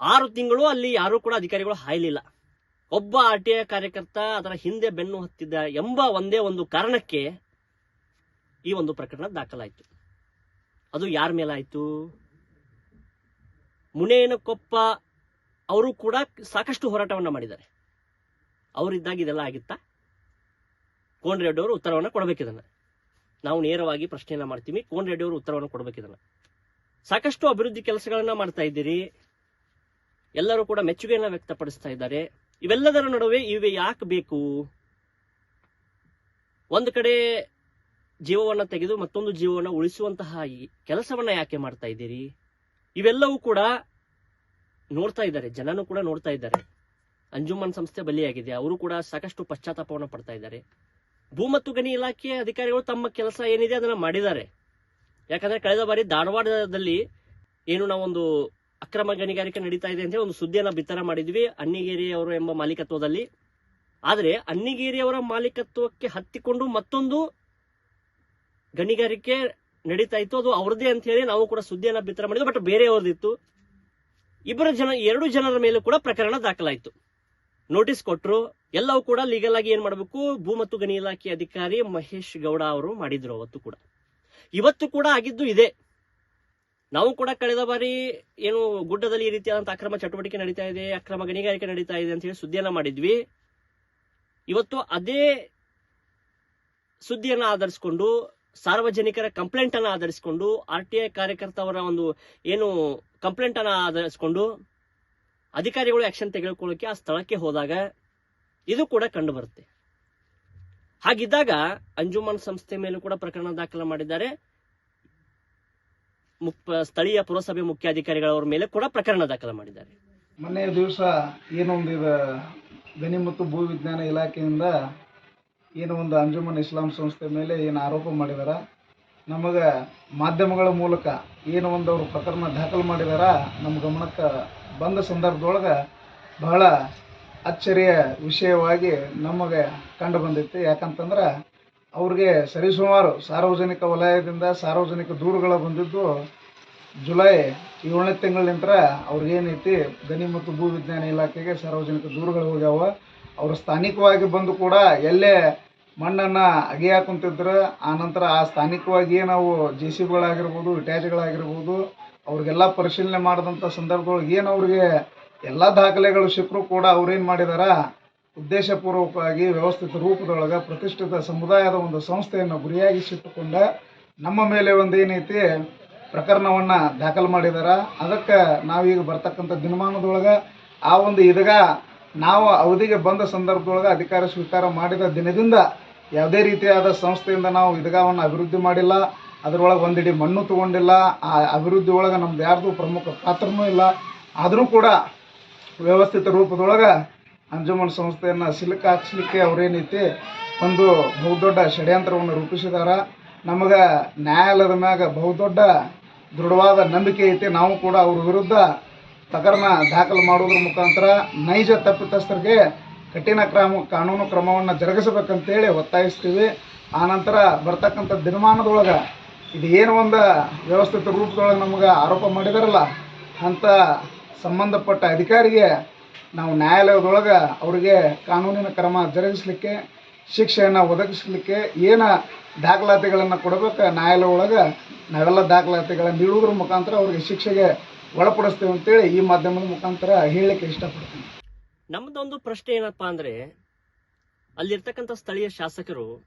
ಆರು ತಿಂಗಳು ಅಲ್ಲಿ ಯಾರು ಕೂಡ ಅಧಿಕಾರಿಗಳು ಹಾಯಲಿಲ್ಲ. ಒಬ್ಬ ಆರ್ ಟಿ ಐ ಕಾರ್ಯಕರ್ತ ಅದರ ಹಿಂದೆ ಬೆನ್ನು ಹತ್ತಿದ್ದ ಎಂಬ ಒಂದೇ ಒಂದು ಕಾರಣಕ್ಕೆ ಈ ಒಂದು ಪ್ರಕರಣ ದಾಖಲಾಯಿತು. ಅದು ಯಾರ ಮೇಲಾಯ್ತು? ಮುನೇನಕೊಪ್ಪ ಅವರು ಕೂಡ ಸಾಕಷ್ಟು ಹೋರಾಟವನ್ನ ಮಾಡಿದ್ದಾರೆ. ಅವರಿದ್ದಾಗ ಇದೆಲ್ಲ ಆಗಿತ್ತಾ? ಕೋನ್ ರೆಡ್ಡಿ ಅವರು ಉತ್ತರವನ್ನ ಕೊಡಬೇಕಿದನ್ನ ನಾವು ನೇರವಾಗಿ ಪ್ರಶ್ನೆಯನ್ನ ಮಾಡ್ತೀವಿ. ಕೋನ್ ರೆಡ್ಡಿ ಉತ್ತರವನ್ನು ಕೊಡಬೇಕಿದನ್ನ ಸಾಕಷ್ಟು ಅಭಿವೃದ್ಧಿ ಕೆಲಸಗಳನ್ನ ಮಾಡ್ತಾ ಇದ್ದೀರಿ. ಎಲ್ಲರೂ ಕೂಡ ಮೆಚ್ಚುಗೆಯನ್ನ ವ್ಯಕ್ತಪಡಿಸ್ತಾ ಇದ್ದಾರೆ. ಇವೆಲ್ಲದರ ನಡುವೆ ಇವೆ ಯಾಕೆ ಬೇಕು? ಒಂದು ಕಡೆ ಜೀವವನ್ನ ತೆಗೆದು ಮತ್ತೊಂದು ಜೀವವನ್ನ ಉಳಿಸುವಂತಹ ಈ ಕೆಲಸವನ್ನ ಯಾಕೆ ಮಾಡ್ತಾ ಇದ್ದೀರಿ? ಇವೆಲ್ಲವೂ ಕೂಡ ನೋಡ್ತಾ ಇದ್ದಾರೆ, ಜನನು ಕೂಡ ನೋಡ್ತಾ ಇದ್ದಾರೆ. ಅಂಜುಮನ್ ಸಂಸ್ಥೆ ಬಲಿಯಾಗಿದೆ, ಅವರು ಕೂಡ ಸಾಕಷ್ಟು ಪಶ್ಚಾತ್ತಾಪವನ್ನು ಪಡ್ತಾ ಇದ್ದಾರೆ. ಭೂ ಮತ್ತು ಗಣಿ ಇಲಾಖೆಯ ಅಧಿಕಾರಿಗಳು ತಮ್ಮ ಕೆಲಸ ಏನಿದೆ ಅದನ್ನ ಮಾಡಿದ್ದಾರೆ. ಯಾಕಂದ್ರೆ ಕಳೆದ ಬಾರಿ ಧಾರವಾಡದಲ್ಲಿ ಏನು ನಾವೊಂದು ಅಕ್ರಮ ಗಣಿಗಾರಿಕೆ ನಡೀತಾ ಇದೆ ಅಂತ ಒಂದು ಸುದ್ದಿಯನ್ನ ಬಿತ್ತರ ಮಾಡಿದ್ವಿ ಅವರು ಎಂಬ ಮಾಲೀಕತ್ವದಲ್ಲಿ. ಆದರೆ ಅನ್ನಿಗೇರಿಯವರ ಮಾಲೀಕತ್ವಕ್ಕೆ ಹತ್ತಿಕೊಂಡು ಮತ್ತೊಂದು ಗಣಿಗಾರಿಕೆ ನಡೀತಾ ಇತ್ತು, ಅದು ಅವ್ರದ್ದೇ ಅಂತ ಹೇಳಿ ನಾವು ಕೂಡ ಸುದ್ದಿಯನ್ನ ಬಿತ್ತರ ಮಾಡಿದ್ವಿ ಬಟ್ ಬೇರೆಯವ್ರದಿತ್ತು ಇಬ್ಬರು ಜನ, ಎರಡು ಜನರ ಮೇಲೂ ಕೂಡ ಪ್ರಕರಣ ದಾಖಲಾಯಿತು. ನೋಟಿಸ್ ಕೊಟ್ಟರು ಎಲ್ಲವೂ ಕೂಡ ಲೀಗಲ್ ಆಗಿ ಏನ್ ಮಾಡಬೇಕು? ಭೂ ಮತ್ತು ಗಣಿ ಇಲಾಖೆ ಅಧಿಕಾರಿ ಮಹೇಶ್ ಗೌಡ ಅವರು ಮಾಡಿದ್ರು ಅವತ್ತು ಕೂಡ. ಇವತ್ತು ಕೂಡ ಆಗಿದ್ದು ಇದೆ. ನಾವು ಕೂಡ ಕಳೆದ ಬಾರಿ ಏನು ಗುಡ್ಡದಲ್ಲಿ ಈ ರೀತಿಯಾದಂತಹ ಅಕ್ರಮ ಚಟುವಟಿಕೆ ನಡೀತಾ ಇದೆ, ಅಕ್ರಮ ಗಣಿಗಾರಿಕೆ ನಡೀತಾ ಇದೆ ಅಂತ ಹೇಳಿ ಸುದ್ದಿಯನ್ನ ಮಾಡಿದ್ವಿ. ಇವತ್ತು ಅದೇ ಸುದ್ದಿಯನ್ನ ಆಧರಿಸಿಕೊಂಡು ಸಾರ್ವಜನಿಕರ ಕಂಪ್ಲೇಂಟ್ ಅನ್ನ ಆಧರಿಸಿಕೊಂಡು ಆರ್ ಟಿ ಐ ಕಾರ್ಯಕರ್ತವರ ಒಂದು ಏನು ಕಂಪ್ಲೇಂಟ್ ಅನ್ನ ಆಧರಿಸಿಕೊಂಡು ಅಧಿಕಾರಿಗಳು ಆಕ್ಷನ್ ತೆಗೆದುಕೊಳ್ಳೋಕೆ ಆ ಸ್ಥಳಕ್ಕೆ ಹೋದಾಗ ಇದು ಕೂಡ ಕಂಡು ಬರುತ್ತೆ. ಹಾಗಿದ್ದಾಗ ಅಂಜುಮನ್ ಸಂಸ್ಥೆ ಮೇಲೂ ಕೂಡ ಪ್ರಕರಣ ದಾಖಲು ಮಾಡಿದ್ದಾರೆ. ಸ್ಥಳೀಯ ಪುರಸಭೆ ಮುಖ್ಯಾಧಿಕಾರಿಗಳವರ ಮೇಲೆ ಕೂಡ ಪ್ರಕರಣ ದಾಖಲು ಮಾಡಿದ್ದಾರೆ. ಮೊನ್ನೆ ದಿವಸ ಏನೊಂದು ಗಣಿ ಮತ್ತು ಭೂ ವಿಜ್ಞಾನ ಇಲಾಖೆಯಿಂದ ಏನೋ ಒಂದು ಅಂಜುಮನ್ ಇಸ್ಲಾಂ ಸಂಸ್ಥೆ ಮೇಲೆ ಏನು ಆರೋಪ ಮಾಡಿದಾರ? ನಮಗೆ ಮಾಧ್ಯಮಗಳ ಮೂಲಕ ಏನು ಒಂದು ಅವರು ಪ್ರಕರಣ ದಾಖಲು ಮಾಡಿದಾರ? ನಮ್ಮ ಗಮನಕ್ಕೆ ಬಂದ ಸಂದರ್ಭದೊಳಗೆ ಬಹಳ ಅಚ್ಚರಿಯ ವಿಷಯವಾಗಿ ನಮಗೆ ಕಂಡು ಬಂದಿತ್ತು. ಯಾಕಂತಂದ್ರೆ ಅವ್ರಿಗೆ ಸರಿಸುಮಾರು ಸಾರ್ವಜನಿಕ ವಲಯದಿಂದ ಸಾರ್ವಜನಿಕ ದೂರುಗಳು ಬಂದಿದ್ದು ಜುಲೈ ಏಳನೇ ತಿಂಗಳಿನಿಂದ ಅವ್ರಿಗೇನೈತಿ ಗಣಿ ಮತ್ತು ಭೂ ವಿಜ್ಞಾನ ಇಲಾಖೆಗೆ ಸಾರ್ವಜನಿಕ ದೂರುಗಳು ಹೋಗ್ಯಾವ. ಅವರು ಸ್ಥಾನಿಕವಾಗಿ ಬಂದು ಕೂಡ ಎಲ್ಲೇ ಮಣ್ಣನ್ನು ಅಗೆಯಾಕ ಕುಂತಿದ್ರು, ಆ ನಂತರ ಆ ಸ್ಥಾನಿಕವಾಗಿ ನಾವು ಜೆ ಸಿ ಬಿಗಳಾಗಿರ್ಬೋದು ಇಟ್ಯಾಚ್ಗಳಾಗಿರ್ಬೋದು ಅವ್ರಿಗೆಲ್ಲ ಪರಿಶೀಲನೆ ಮಾಡಿದಂಥ ಸಂದರ್ಭದೊಳಗೆ ಏನು ಅವ್ರಿಗೆ ಎಲ್ಲ ದಾಖಲೆಗಳು ಸಿಕ್ಕರೂ ಕೂಡ ಅವ್ರೇನು ಮಾಡಿದಾರ, ಉದ್ದೇಶಪೂರ್ವಕವಾಗಿ ವ್ಯವಸ್ಥಿತ ರೂಪದೊಳಗೆ ಪ್ರತಿಷ್ಠಿತ ಸಮುದಾಯದ ಒಂದು ಸಂಸ್ಥೆಯನ್ನು ಗುರಿಯಾಗಿಸಿಟ್ಟುಕೊಂಡ ನಮ್ಮ ಮೇಲೆ ಒಂದು ಏನೈತಿ ಪ್ರಕರಣವನ್ನು ದಾಖಲು ಮಾಡಿದಾರ. ಅದಕ್ಕೆ ನಾವೀಗ ಬರ್ತಕ್ಕಂಥ ದಿನಮಾನದೊಳಗೆ ಆ ಒಂದು ಇದಗ ನಾವು ಅವಧಿಗೆ ಬಂದ ಸಂದರ್ಭದೊಳಗೆ ಅಧಿಕಾರ ಸ್ವೀಕಾರ ಮಾಡಿದ ದಿನದಿಂದ ಯಾವುದೇ ರೀತಿಯಾದ ಸಂಸ್ಥೆಯಿಂದ ನಾವು ಇದಗವನ್ನು ಅಭಿವೃದ್ಧಿ ಮಾಡಿಲ್ಲ, ಅದರೊಳಗೆ ಒಂದಿಡಿ ಮಣ್ಣು ತಗೊಂಡಿಲ್ಲ, ಆ ಅಭಿವೃದ್ಧಿ ಒಳಗೆ ನಮ್ದು ಯಾರ್ದು ಪ್ರಮುಖ ಪಾತ್ರನೂ ಇಲ್ಲ. ಆದರೂ ಕೂಡ ವ್ಯವಸ್ಥಿತ ರೂಪದೊಳಗೆ ಅಂಜುಮನ್ ಸಂಸ್ಥೆಯನ್ನು ಸಿಲುಕ ಹಾಕ್ಸ್ಲಿಕ್ಕೆ ಅವ್ರೇನೈತಿ, ಒಂದು ಬಹುದೊಡ್ಡ ಷಡ್ಯಂತ್ರವನ್ನು ರೂಪಿಸಿದಾರ. ನಮಗೆ ನ್ಯಾಯಾಲಯದ ಮ್ಯಾಗ ಬಹುದೊಡ್ಡ ದೃಢವಾದ ನಂಬಿಕೆ ಐತಿ. ನಾವು ಕೂಡ ಅವ್ರ ವಿರುದ್ಧ ಪ್ರಕರಣ ದಾಖಲು ಮಾಡೋದ್ರ ಮುಖಾಂತರ ನೈಜ ತಪ್ಪಿತಸ್ಥರಿಗೆ ಕಠಿಣ ಕ್ರಮ, ಕಾನೂನು ಕ್ರಮವನ್ನು ಜರುಗಿಸಬೇಕಂತೇಳಿ ಒತ್ತಾಯಿಸ್ತೀವಿ. ಆನಂತರ ಬರ್ತಕ್ಕಂಥ ದಿನಮಾನದೊಳಗೆ ಇದು ಏನು ಒಂದು ವ್ಯವಸ್ಥಿತ ರೂಪದೊಳಗೆ ನಮಗೆ ಆರೋಪ ಮಾಡಿದಾರಲ್ಲ ಅಂಥ ಸಂಬಂಧಪಟ್ಟ ಅಧಿಕಾರಿಗೆ ನಾವು ನ್ಯಾಯಾಲಯದೊಳಗೆ ಅವರಿಗೆ ಕಾನೂನಿನ ಕ್ರಮ ಜರುಗಿಸಲಿಕ್ಕೆ, ಶಿಕ್ಷೆಯನ್ನು ಒದಗಿಸಲಿಕ್ಕೆ ಏನು ದಾಖಲಾತಿಗಳನ್ನು ಕೊಡಬೇಕು ನ್ಯಾಯಾಲಯ ಒಳಗೆ ನಾವೆಲ್ಲ ದಾಖಲಾತಿಗಳನ್ನು ನೀಡುವುದ್ರ ಮುಖಾಂತರ ಅವ್ರಿಗೆ ಶಿಕ್ಷೆಗೆ ಒಳಪಡಿಸ್ತೇವೆ ಅಂತೇಳಿ ಈ ಮಾಧ್ಯಮದ ಮುಖಾಂತರ ಹೇಳಲಿಕ್ಕೆ ಇಷ್ಟಪಡ್ತೀನಿ. ನಮ್ದೊಂದು ಪ್ರಶ್ನೆ ಏನಪ್ಪಾ ಅಂದ್ರೆ, ಅಲ್ಲಿರ್ತಕ್ಕಂಥ ಸ್ಥಳೀಯ ಶಾಸಕರು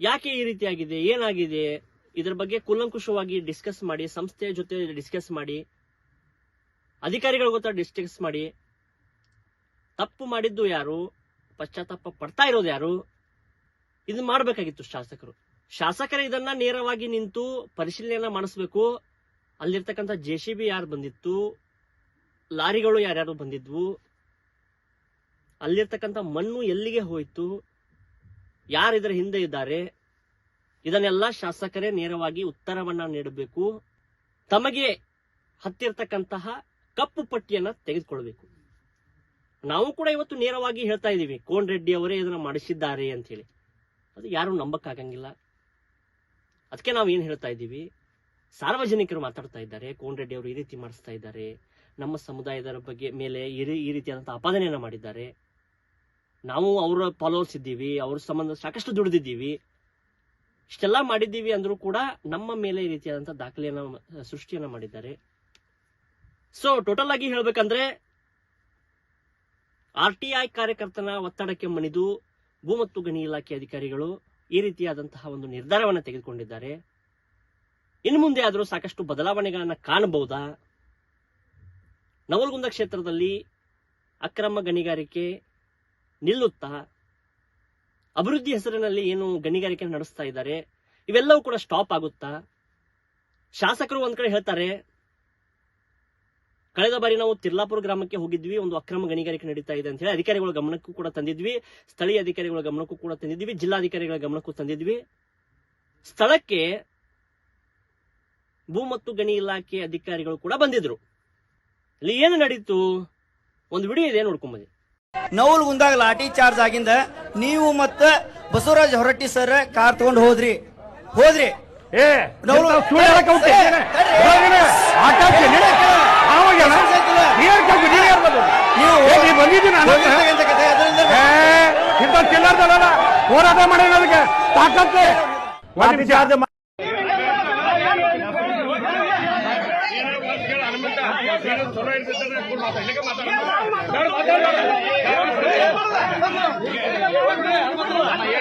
ಯಾಕೆ ಈ ರೀತಿಯಾಗಿದೆ, ಏನಾಗಿದೆ, ಇದ್ರ ಬಗ್ಗೆ ಕೂಲಂಕುಷವಾಗಿ ಡಿಸ್ಕಸ್ ಮಾಡಿ, ಸಂಸ್ಥೆಯ ಜೊತೆ ಡಿಸ್ಕಸ್ ಮಾಡಿ, ಅಧಿಕಾರಿಗಳ ಗೊತ್ತ ಡಿಸ್ಕಸ್ ಮಾಡಿ, ತಪ್ಪು ಮಾಡಿದ್ದು ಯಾರು, ಪಶ್ಚಾತ್ತಾಪ ಪಡ್ತಾ ಇರೋದು ಯಾರು, ಇದು ಮಾಡಬೇಕಾಗಿತ್ತು ಶಾಸಕರು. ಶಾಸಕರ ಇದನ್ನ ನೇರವಾಗಿ ನಿಂತು ಪರಿಶೀಲನೆಯನ್ನ ಮಾಡಿಸ್ಬೇಕು. ಅಲ್ಲಿರ್ತಕ್ಕಂಥ ಜೆ ಸಿ ಬಿ ಯಾರು ಬಂದಿತ್ತು, ಲಾರಿಗಳು ಯಾರ್ಯಾರು ಬಂದಿದ್ವು ಅಲ್ಲಿರ್ತಕ್ಕಂಥ ಮಣ್ಣು ಎಲ್ಲಿಗೆ ಹೋಯ್ತು? ಯಾರು ಇದರ ಹಿಂದೆ ಇದ್ದಾರೆ? ಇದನ್ನೆಲ್ಲ ಶಾಸಕರೇ ನೇರವಾಗಿ ಉತ್ತರವನ್ನ ನೀಡಬೇಕು. ತಮಗೆ ಹತ್ತಿರತಕ್ಕಂತಹ ಕಪ್ಪು ಪಟ್ಟಿಯನ್ನ ತೆಗೆದುಕೊಳ್ಬೇಕು. ನಾವು ಕೂಡ ಇವತ್ತು ನೇರವಾಗಿ ಹೇಳ್ತಾ ಇದ್ದೀವಿ, ಕೋನ್ ರೆಡ್ಡಿ ಅವರೇ ಇದನ್ನ ಮಾಡಿಸಿದ್ದಾರೆ ಅಂತ ಹೇಳಿ ಅದು ಯಾರು ನಂಬಕ್ಕಾಗಂಗಿಲ್ಲ. ಅದಕ್ಕೆ ನಾವು ಏನ್ ಹೇಳ್ತಾ ಇದ್ದೀವಿ? ಸಾರ್ವಜನಿಕರು ಮಾತಾಡ್ತಾ ಇದ್ದಾರೆ, ಕೋನ್ ರೆಡ್ಡಿ ಅವರು ಈ ರೀತಿ ಮಾಡಿಸ್ತಾ ಇದ್ದಾರೆ. ನಮ್ಮ ಸಮುದಾಯದ ಬಗ್ಗೆ ಮೇಲೆ ಈ ರೀತಿಯಾದಂತಹ ಅಪಾದನೆಯನ್ನ ಮಾಡಿದ್ದಾರೆ. ನಾವು ಅವರ ಫಾಲೋವರ್ಸ್ ಇದ್ದೀವಿ, ಅವ್ರ ಸಂಬಂಧ ಸಾಕಷ್ಟು ದುಡಿದಿದ್ದೀವಿ. ಇಷ್ಟೆಲ್ಲ ಮಾಡಿದ್ದೀವಿ ಅಂದ್ರೂ ಕೂಡ ನಮ್ಮ ಮೇಲೆ ಈ ರೀತಿಯಾದಂತಹ ದಾಖಲೆಯನ್ನ, ಸೃಷ್ಟಿಯನ್ನ ಮಾಡಿದ್ದಾರೆ. ಸೊ ಟೋಟಲ್ ಆಗಿ ಹೇಳ್ಬೇಕಂದ್ರೆ ಆರ್ ಟಿ ಐ ಕಾರ್ಯಕರ್ತನ ಒತ್ತಡಕ್ಕೆ ಮಣಿದು ಭೂ ಮತ್ತು ಗಣಿ ಇಲಾಖೆ ಅಧಿಕಾರಿಗಳು ಈ ರೀತಿಯಾದಂತಹ ಒಂದು ನಿರ್ಧಾರವನ್ನು ತೆಗೆದುಕೊಂಡಿದ್ದಾರೆ. ಇನ್ನು ಮುಂದೆ ಆದರೂ ಸಾಕಷ್ಟು ಬದಲಾವಣೆಗಳನ್ನು ಕಾಣಬಹುದಾ? ನವಲಗುಂದ ಕ್ಷೇತ್ರದಲ್ಲಿ ಅಕ್ರಮ ಗಣಿಗಾರಿಕೆ ನಿಲ್ಲುತ್ತಾ? ಅಭಿವೃದ್ಧಿ ಹೆಸರಿನಲ್ಲಿ ಏನು ಗಣಿಗಾರಿಕೆ ನಡೆಸ್ತಾ ಇದ್ದಾರೆ? ಇವೆಲ್ಲವೂ ಕೂಡ ಸ್ಟಾಪ್ ಆಗುತ್ತಾ? ಶಾಸಕರು ಒಂದ್ ಕಡೆ ಹೇಳ್ತಾರೆ, ಕಳೆದ ಬಾರಿ ನಾವು ತಿರ್ಲಾಪುರ ಗ್ರಾಮಕ್ಕೆ ಹೋಗಿದ್ವಿ, ಒಂದು ಅಕ್ರಮ ಗಣಿಗಾರಿಕೆ ನಡೀತಾ ಇದೆ ಅಂತ ಹೇಳಿ ಅಧಿಕಾರಿಗಳ ಗಮನಕ್ಕೂ ಕೂಡ ತಂದಿದ್ವಿ, ಸ್ಥಳೀಯ ಅಧಿಕಾರಿಗಳ ಗಮನಕ್ಕೂ ಕೂಡ ತಂದಿದ್ವಿ, ಜಿಲ್ಲಾಧಿಕಾರಿಗಳ ಗಮನಕ್ಕೂ ತಂದಿದ್ವಿ. ಸ್ಥಳಕ್ಕೆ ಭೂ ಮತ್ತು ಗಣಿ ಇಲಾಖೆ ಅಧಿಕಾರಿಗಳು ಕೂಡ ಬಂದಿದ್ರು. ಇಲ್ಲಿ ಏನು ನಡೀತು? ಒಂದು ವಿಡಿಯೋ ಇದೆ ನೋಡ್ಕೊಂಬಂದಿ ನವಲ್ಗುಂದಾಗ ಲಾಠಿ ಚಾರ್ಜ್ ಆಗಿಂದ ನೀವು ಮತ್ತ ಬಸವರಾಜ್ ಹೊರಟ್ಟಿ ಸರ್ ಕಾರ್ ತಗೊಂಡ್ ಹೋದ್ರಿ. ಹೋದ್ರಿ. ಏ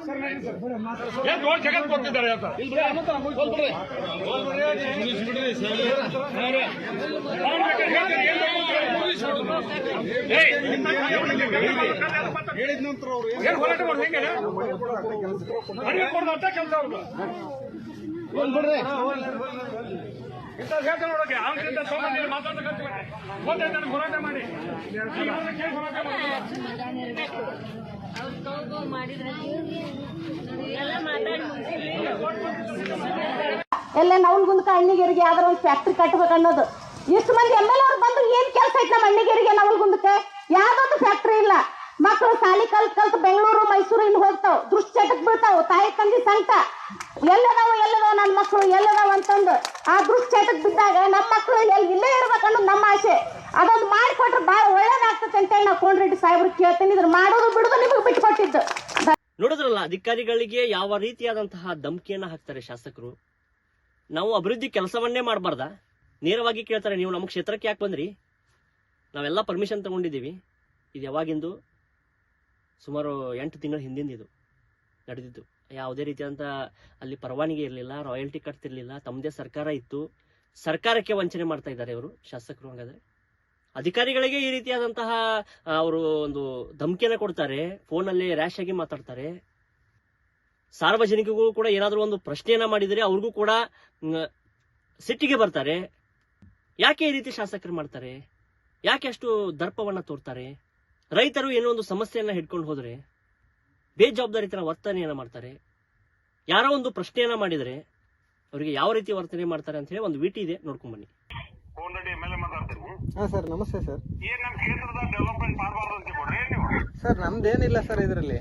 ಸುಳ್ಳು ಹೇಳಕ್ ಹೋಗ್ತಿ ಏ, ನೀನು? ತಡ್ರಿ. ಹೋಗಿನಿ. ಆಟ ಆಡ್ತಿ ನೀನು? ಆವಾಗೇನ? ನೀ ಯಾರ್ ಕೇಳ್ತಿ? ಕೆಲಸ ಯಾರ್ ಬಂದದ್ದು? ನೀವು ಏ, ನೀ ಬಂದಿದ್ದೀನಿ ನಾನು ಹೋಗಿರ್ತಕ್ಕಂಥ ಕಥೆ ಅದರಿಂದ ಏ ಇಂಥ ಚಿಲ್ಲರ್ದಲ್ಲ ಹೋರಾಟ ಮಾಡಿ ಎಲ್ಲ ಮಾತಾಡಿ ಎಲ್ಲ ಹಣ್ಣಿಗೆರಿಗೆ ಯಾವ್ದಾರ ಒಂದು ಫ್ಯಾಕ್ಟ್ರಿ ಕಟ್ಬೇಕು ಅನ್ನೋದು. ಇಷ್ಟು ಮಂದಿ ಎಂ ಎಲ್ ಅವ್ರು ಬಂದು ಏನ್ ಕೆಲಸ ಐತೆ ನಮ್ಮ ಅಣ್ಣಿಗೇರಿಗೆ ನವಲ್ಗುಂದಕ್ಕೆ ಯಾವ್ದೊಂದು ಫ್ಯಾಕ್ಟ್ರಿ ಇಲ್ಲ. ಮಕ್ಕಳು ಸಾಲಿ ಕಲ್ತ್ ಕಲ್ತ್ ಬೆಂಗಳೂರು, ಮೈಸೂರು ಇಲ್ಲಿ ಹೋಗ್ತಾವ್. ದುಶ್ಚಟಕ್ ಬೀಳ್ತಾವ್ ತಾಯಿ ತಂದಿ ಸಂಕಟ. ಎಲ್ಲದಾವ ಎಲ್ಲದಾವ ನನ್ನ ಮಕ್ಕಳು ಎಲ್ಲದಾವ ಅಂತಂದು. ಆ ದುಶ್ಚಟಕ್ ಬಿದ್ದಾಗ ನಮ್ಮ ಮಕ್ಕಳು ಎಲ್ಲಿ ಇಲ್ಲೇ ಇರ್ಬೇಕನ್ನೋದು ನಮ್ಮ ಆಸೆ. ಅದೊಂದು ಮಾಡಿಕೊಟ್ರೆ ಭಾಳ ಒಳ್ಳೇದಾಗ್ತದೆ ಅಂತೇಳಿ ನಾವು ಕೋನ್ರೆಡ್ಡಿ ಸಾಹೇಬ್ರು ಕೇಳ್ತೀನಿ. ಇದ್ರ ಮಾಡೋದು ಬಿಡೋದು ನಿಮಗೆ ಬಿಟ್ಕೊಟ್ಟಿದ್ದು ನೋಡಿದ್ರಲ್ಲ, ಅಧಿಕಾರಿಗಳಿಗೆ ಯಾವ ರೀತಿಯಾದಂತಹ ಧಮಕಿಯನ್ನ ಹಾಕ್ತಾರೆ ಶಾಸಕರು? ನಾವು ಅಭಿವೃದ್ಧಿ ಕೆಲಸವನ್ನೇ ಮಾಡಬಾರ್ದ? ನೇರವಾಗಿ ಕೇಳ್ತಾರೆ, ನೀವು ನಮ್ಮ ಕ್ಷೇತ್ರಕ್ಕೆ ಯಾಕೆ ಬಂದ್ರಿ? ನಾವೆಲ್ಲ ಪರ್ಮಿಷನ್ ತಗೊಂಡಿದ್ದೀವಿ. ಇದು ಯಾವಾಗಿಂದು? ಸುಮಾರು ಎಂಟು ತಿಂಗಳ ಹಿಂದಿಂದ ಇದು ನಡೆದಿದ್ದು. ಯಾವುದೇ ರೀತಿಯಾದಂಥ ಅಲ್ಲಿ ಪರವಾನಗಿ ಇರಲಿಲ್ಲ, ರಾಯಲ್ಟಿ ಕಟ್ತಿರ್ಲಿಲ್ಲ, ತಮ್ಮದೇ ಸರ್ಕಾರ ಇತ್ತು. ಸರ್ಕಾರಕ್ಕೆ ವಂಚನೆ ಮಾಡ್ತಾ ಇದ್ದಾರೆ ಇವರು, ಶಾಸಕರು ಹಂಗಾದ್ರೆ. ಅಧಿಕಾರಿಗಳಿಗೆ ಈ ರೀತಿಯಾದಂತಹ ಅವರು ಒಂದು ಧಮಕಿಯನ್ನ ಕೊಡ್ತಾರೆ, ಫೋನಲ್ಲಿ ರ್ಯಾಶ್ ಆಗಿ ಮಾತಾಡ್ತಾರೆ. ಸಾರ್ವಜನಿಕರಿಗೂ ಕೂಡ ಏನಾದರೂ ಒಂದು ಪ್ರಶ್ನೆಯನ್ನ ಮಾಡಿದರೆ ಅವ್ರಿಗೂ ಕೂಡ ಸಿಟ್ಟಿಗೆ ಬರ್ತಾರೆ. ಯಾಕೆ ಈ ರೀತಿ ಶಾಸಕರು ಮಾಡ್ತಾರೆ? ಯಾಕೆ ಅಷ್ಟು ದರ್ಪವನ್ನ ತೋರ್ತಾರೆ? ರೈತರು ಏನೋ ಒಂದು ಸಮಸ್ಯೆಯನ್ನ ಹಿಡ್ಕೊಂಡು ಹೋದ್ರೆ, ಬೇಜವಾಬ್ದಾರಿತನ ವರ್ತನೆಯನ್ನ ಮಾಡ್ತಾರೆ. ಯಾರೋ ಒಂದು ಪ್ರಶ್ನೆಯನ್ನ ಮಾಡಿದರೆ, ಅವರಿಗೆ ಯಾವ ರೀತಿ ವರ್ತನೆ ಮಾಡ್ತಾರೆ ಅಂತ ಹೇಳಿ ಒಂದು ವಿಟಿ ಇದೆ, ನೋಡ್ಕೊಂಡ್ ಬನ್ನಿ phone Reddy M L A ಮಾತಾಡ್ತೀನಿ ಹಾ ಸರ್ ನಮಸ್ತೆ ಸರ್. ಏನ್ ನಮ್ ಕ್ಷೇತ್ರದ ಡೆವಲಪ್ಮೆಂಟ್ ಮಾಡಬಾರ್ದು ಅಂತ ಕೊಡ್ರಿ ನೀವು? ಸರ್ ನಮ್ದೇನಿಲ್ಲ ಸರ್ ಇದರಲ್ಲಿ.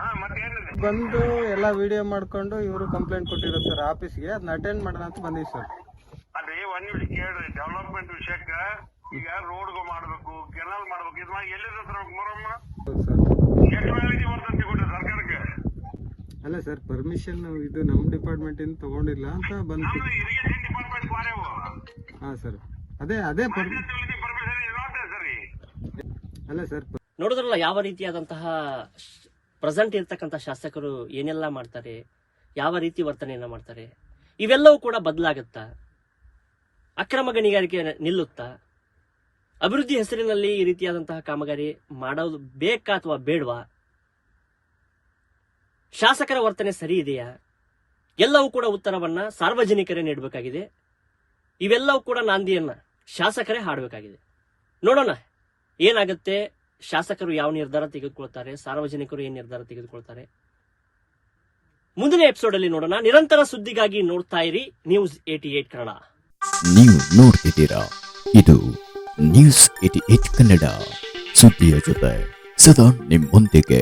ಹಾ ಮತ್ತೆ ಏನಿದೆ ಬಂದು ಎಲ್ಲ ವಿಡಿಯೋ ಮಾಡ್ಕೊಂಡು ಇವರು ಕಂಪ್ಲೇಂಟ್ ಕೊಟ್ಟಿರೋ ಸರ್ ಆಫೀಸ್ಗೆ ಅದನ್ನ ಅಟೆಂಡ್ ಮಾಡೋಣ ಅಂತ ಬಂದೀವಿ ಸರ್. ಅದೇ ಒಂದ್ ನಿಮಿಷ ಕೇಳ್ರಿ. ಡೆವಲಪ್ಮೆಂಟ್ ವಿಷಯಕ್ಕೆ ಈಗ ರೋಡ್ಗೂ ಮಾಡ್ಬೇಕು ಕೆನಾಲ್ ಮಾಡ್ಬೇಕು. ಇದು ಮಾಡಿ ಎಲ್ಲಿದೆ ಸರ್ ಮೊರಮ್ಮ ಹೌದು ಸರ್. ಎಷ್ಟು ಬರ್ತಂತೆ ಕೊಟ್ರೆ ಸರ್ಕಾರಕ್ಕೆ. ಅಲ್ಲ ಸರ್ ಪರ್ಮಿಷನ್ ಇದು ನಮ್ಮ ಡಿಪಾರ್ಟ್ಮೆಂಟ್ ಇಂದ ತಗೊಂಡಿಲ್ಲ ಅಂತ ಬಂದು ನಮ್ದು ಇರಿಗೇಷನ್ ಡಿಪಾರ್ಟ್ಮೆಂಟ್ ಬಾರೇವು ಹಾ ಸರ್. ಅದೇ ಅದೇ ಅಲ್ಲ ಸರ್ ನೋಡಿದ್ರಲ್ಲ ಯಾವ ರೀತಿಯಾದಂತಹ ಪ್ರೆಸೆಂಟ್ ಇರ್ತಕ್ಕಂಥ ಶಾಸಕರು ಏನೆಲ್ಲ ಮಾಡ್ತಾರೆ? ಯಾವ ರೀತಿ ವರ್ತನೆಯನ್ನ ಮಾಡ್ತಾರೆ? ಇವೆಲ್ಲವೂ ಕೂಡ ಬದಲಾಗುತ್ತಾ? ಅಕ್ರಮ ಗಣಿಗಾರಿಕೆ ನಿಲ್ಲುತ್ತಾ? ಅಭಿವೃದ್ಧಿ ಹೆಸರಿನಲ್ಲಿ ಈ ರೀತಿಯಾದಂತಹ ಕಾಮಗಾರಿ ಮಾಡೋದು ಬೇಕಾ ಅಥವಾ ಬೇಡವಾ? ಶಾಸಕರ ವರ್ತನೆ ಸರಿ ಇದೆಯಾ? ಎಲ್ಲವೂ ಕೂಡ ಉತ್ತರವನ್ನ ಸಾರ್ವಜನಿಕರೇ ನೀಡಬೇಕಾಗಿದೆ. ಇವೆಲ್ಲವೂ ಕೂಡ ನಾಂದಿಯನ್ನ ಶಾಸಕರೇ ಹಾಡಬೇಕಾಗಿದೆ. ನೋಡೋಣ, ಏನಾಗುತ್ತೆ? ಶಾಸಕರು ಯಾವ ನಿರ್ಧಾರ ತೆಗೆದುಕೊಳ್ತಾರೆ? ಸಾರ್ವಜನಿಕರು ಏನ್ ನಿರ್ಧಾರ ತೆಗೆದುಕೊಳ್ತಾರೆ? ಮುಂದಿನ ಎಪಿಸೋಡ್ ಅಲ್ಲಿ ನೋಡೋಣ. ನಿರಂತರ ಸುದ್ದಿಗಾಗಿ ನೋಡ್ತಾ ಇರಿ. News eighty eight Kannada. ನೀವು ನೋಡ್ತಿದ್ದೀರಾ? ಇದು ನ್ಯೂಸ್ ಏಟಿ ಏಟ್ ಕನ್ನಡ. ಸುದ್ದಿಯ ಜೊತೆ ಸದಾ ನಿಮ್ಮೊಂದಿಗೆ.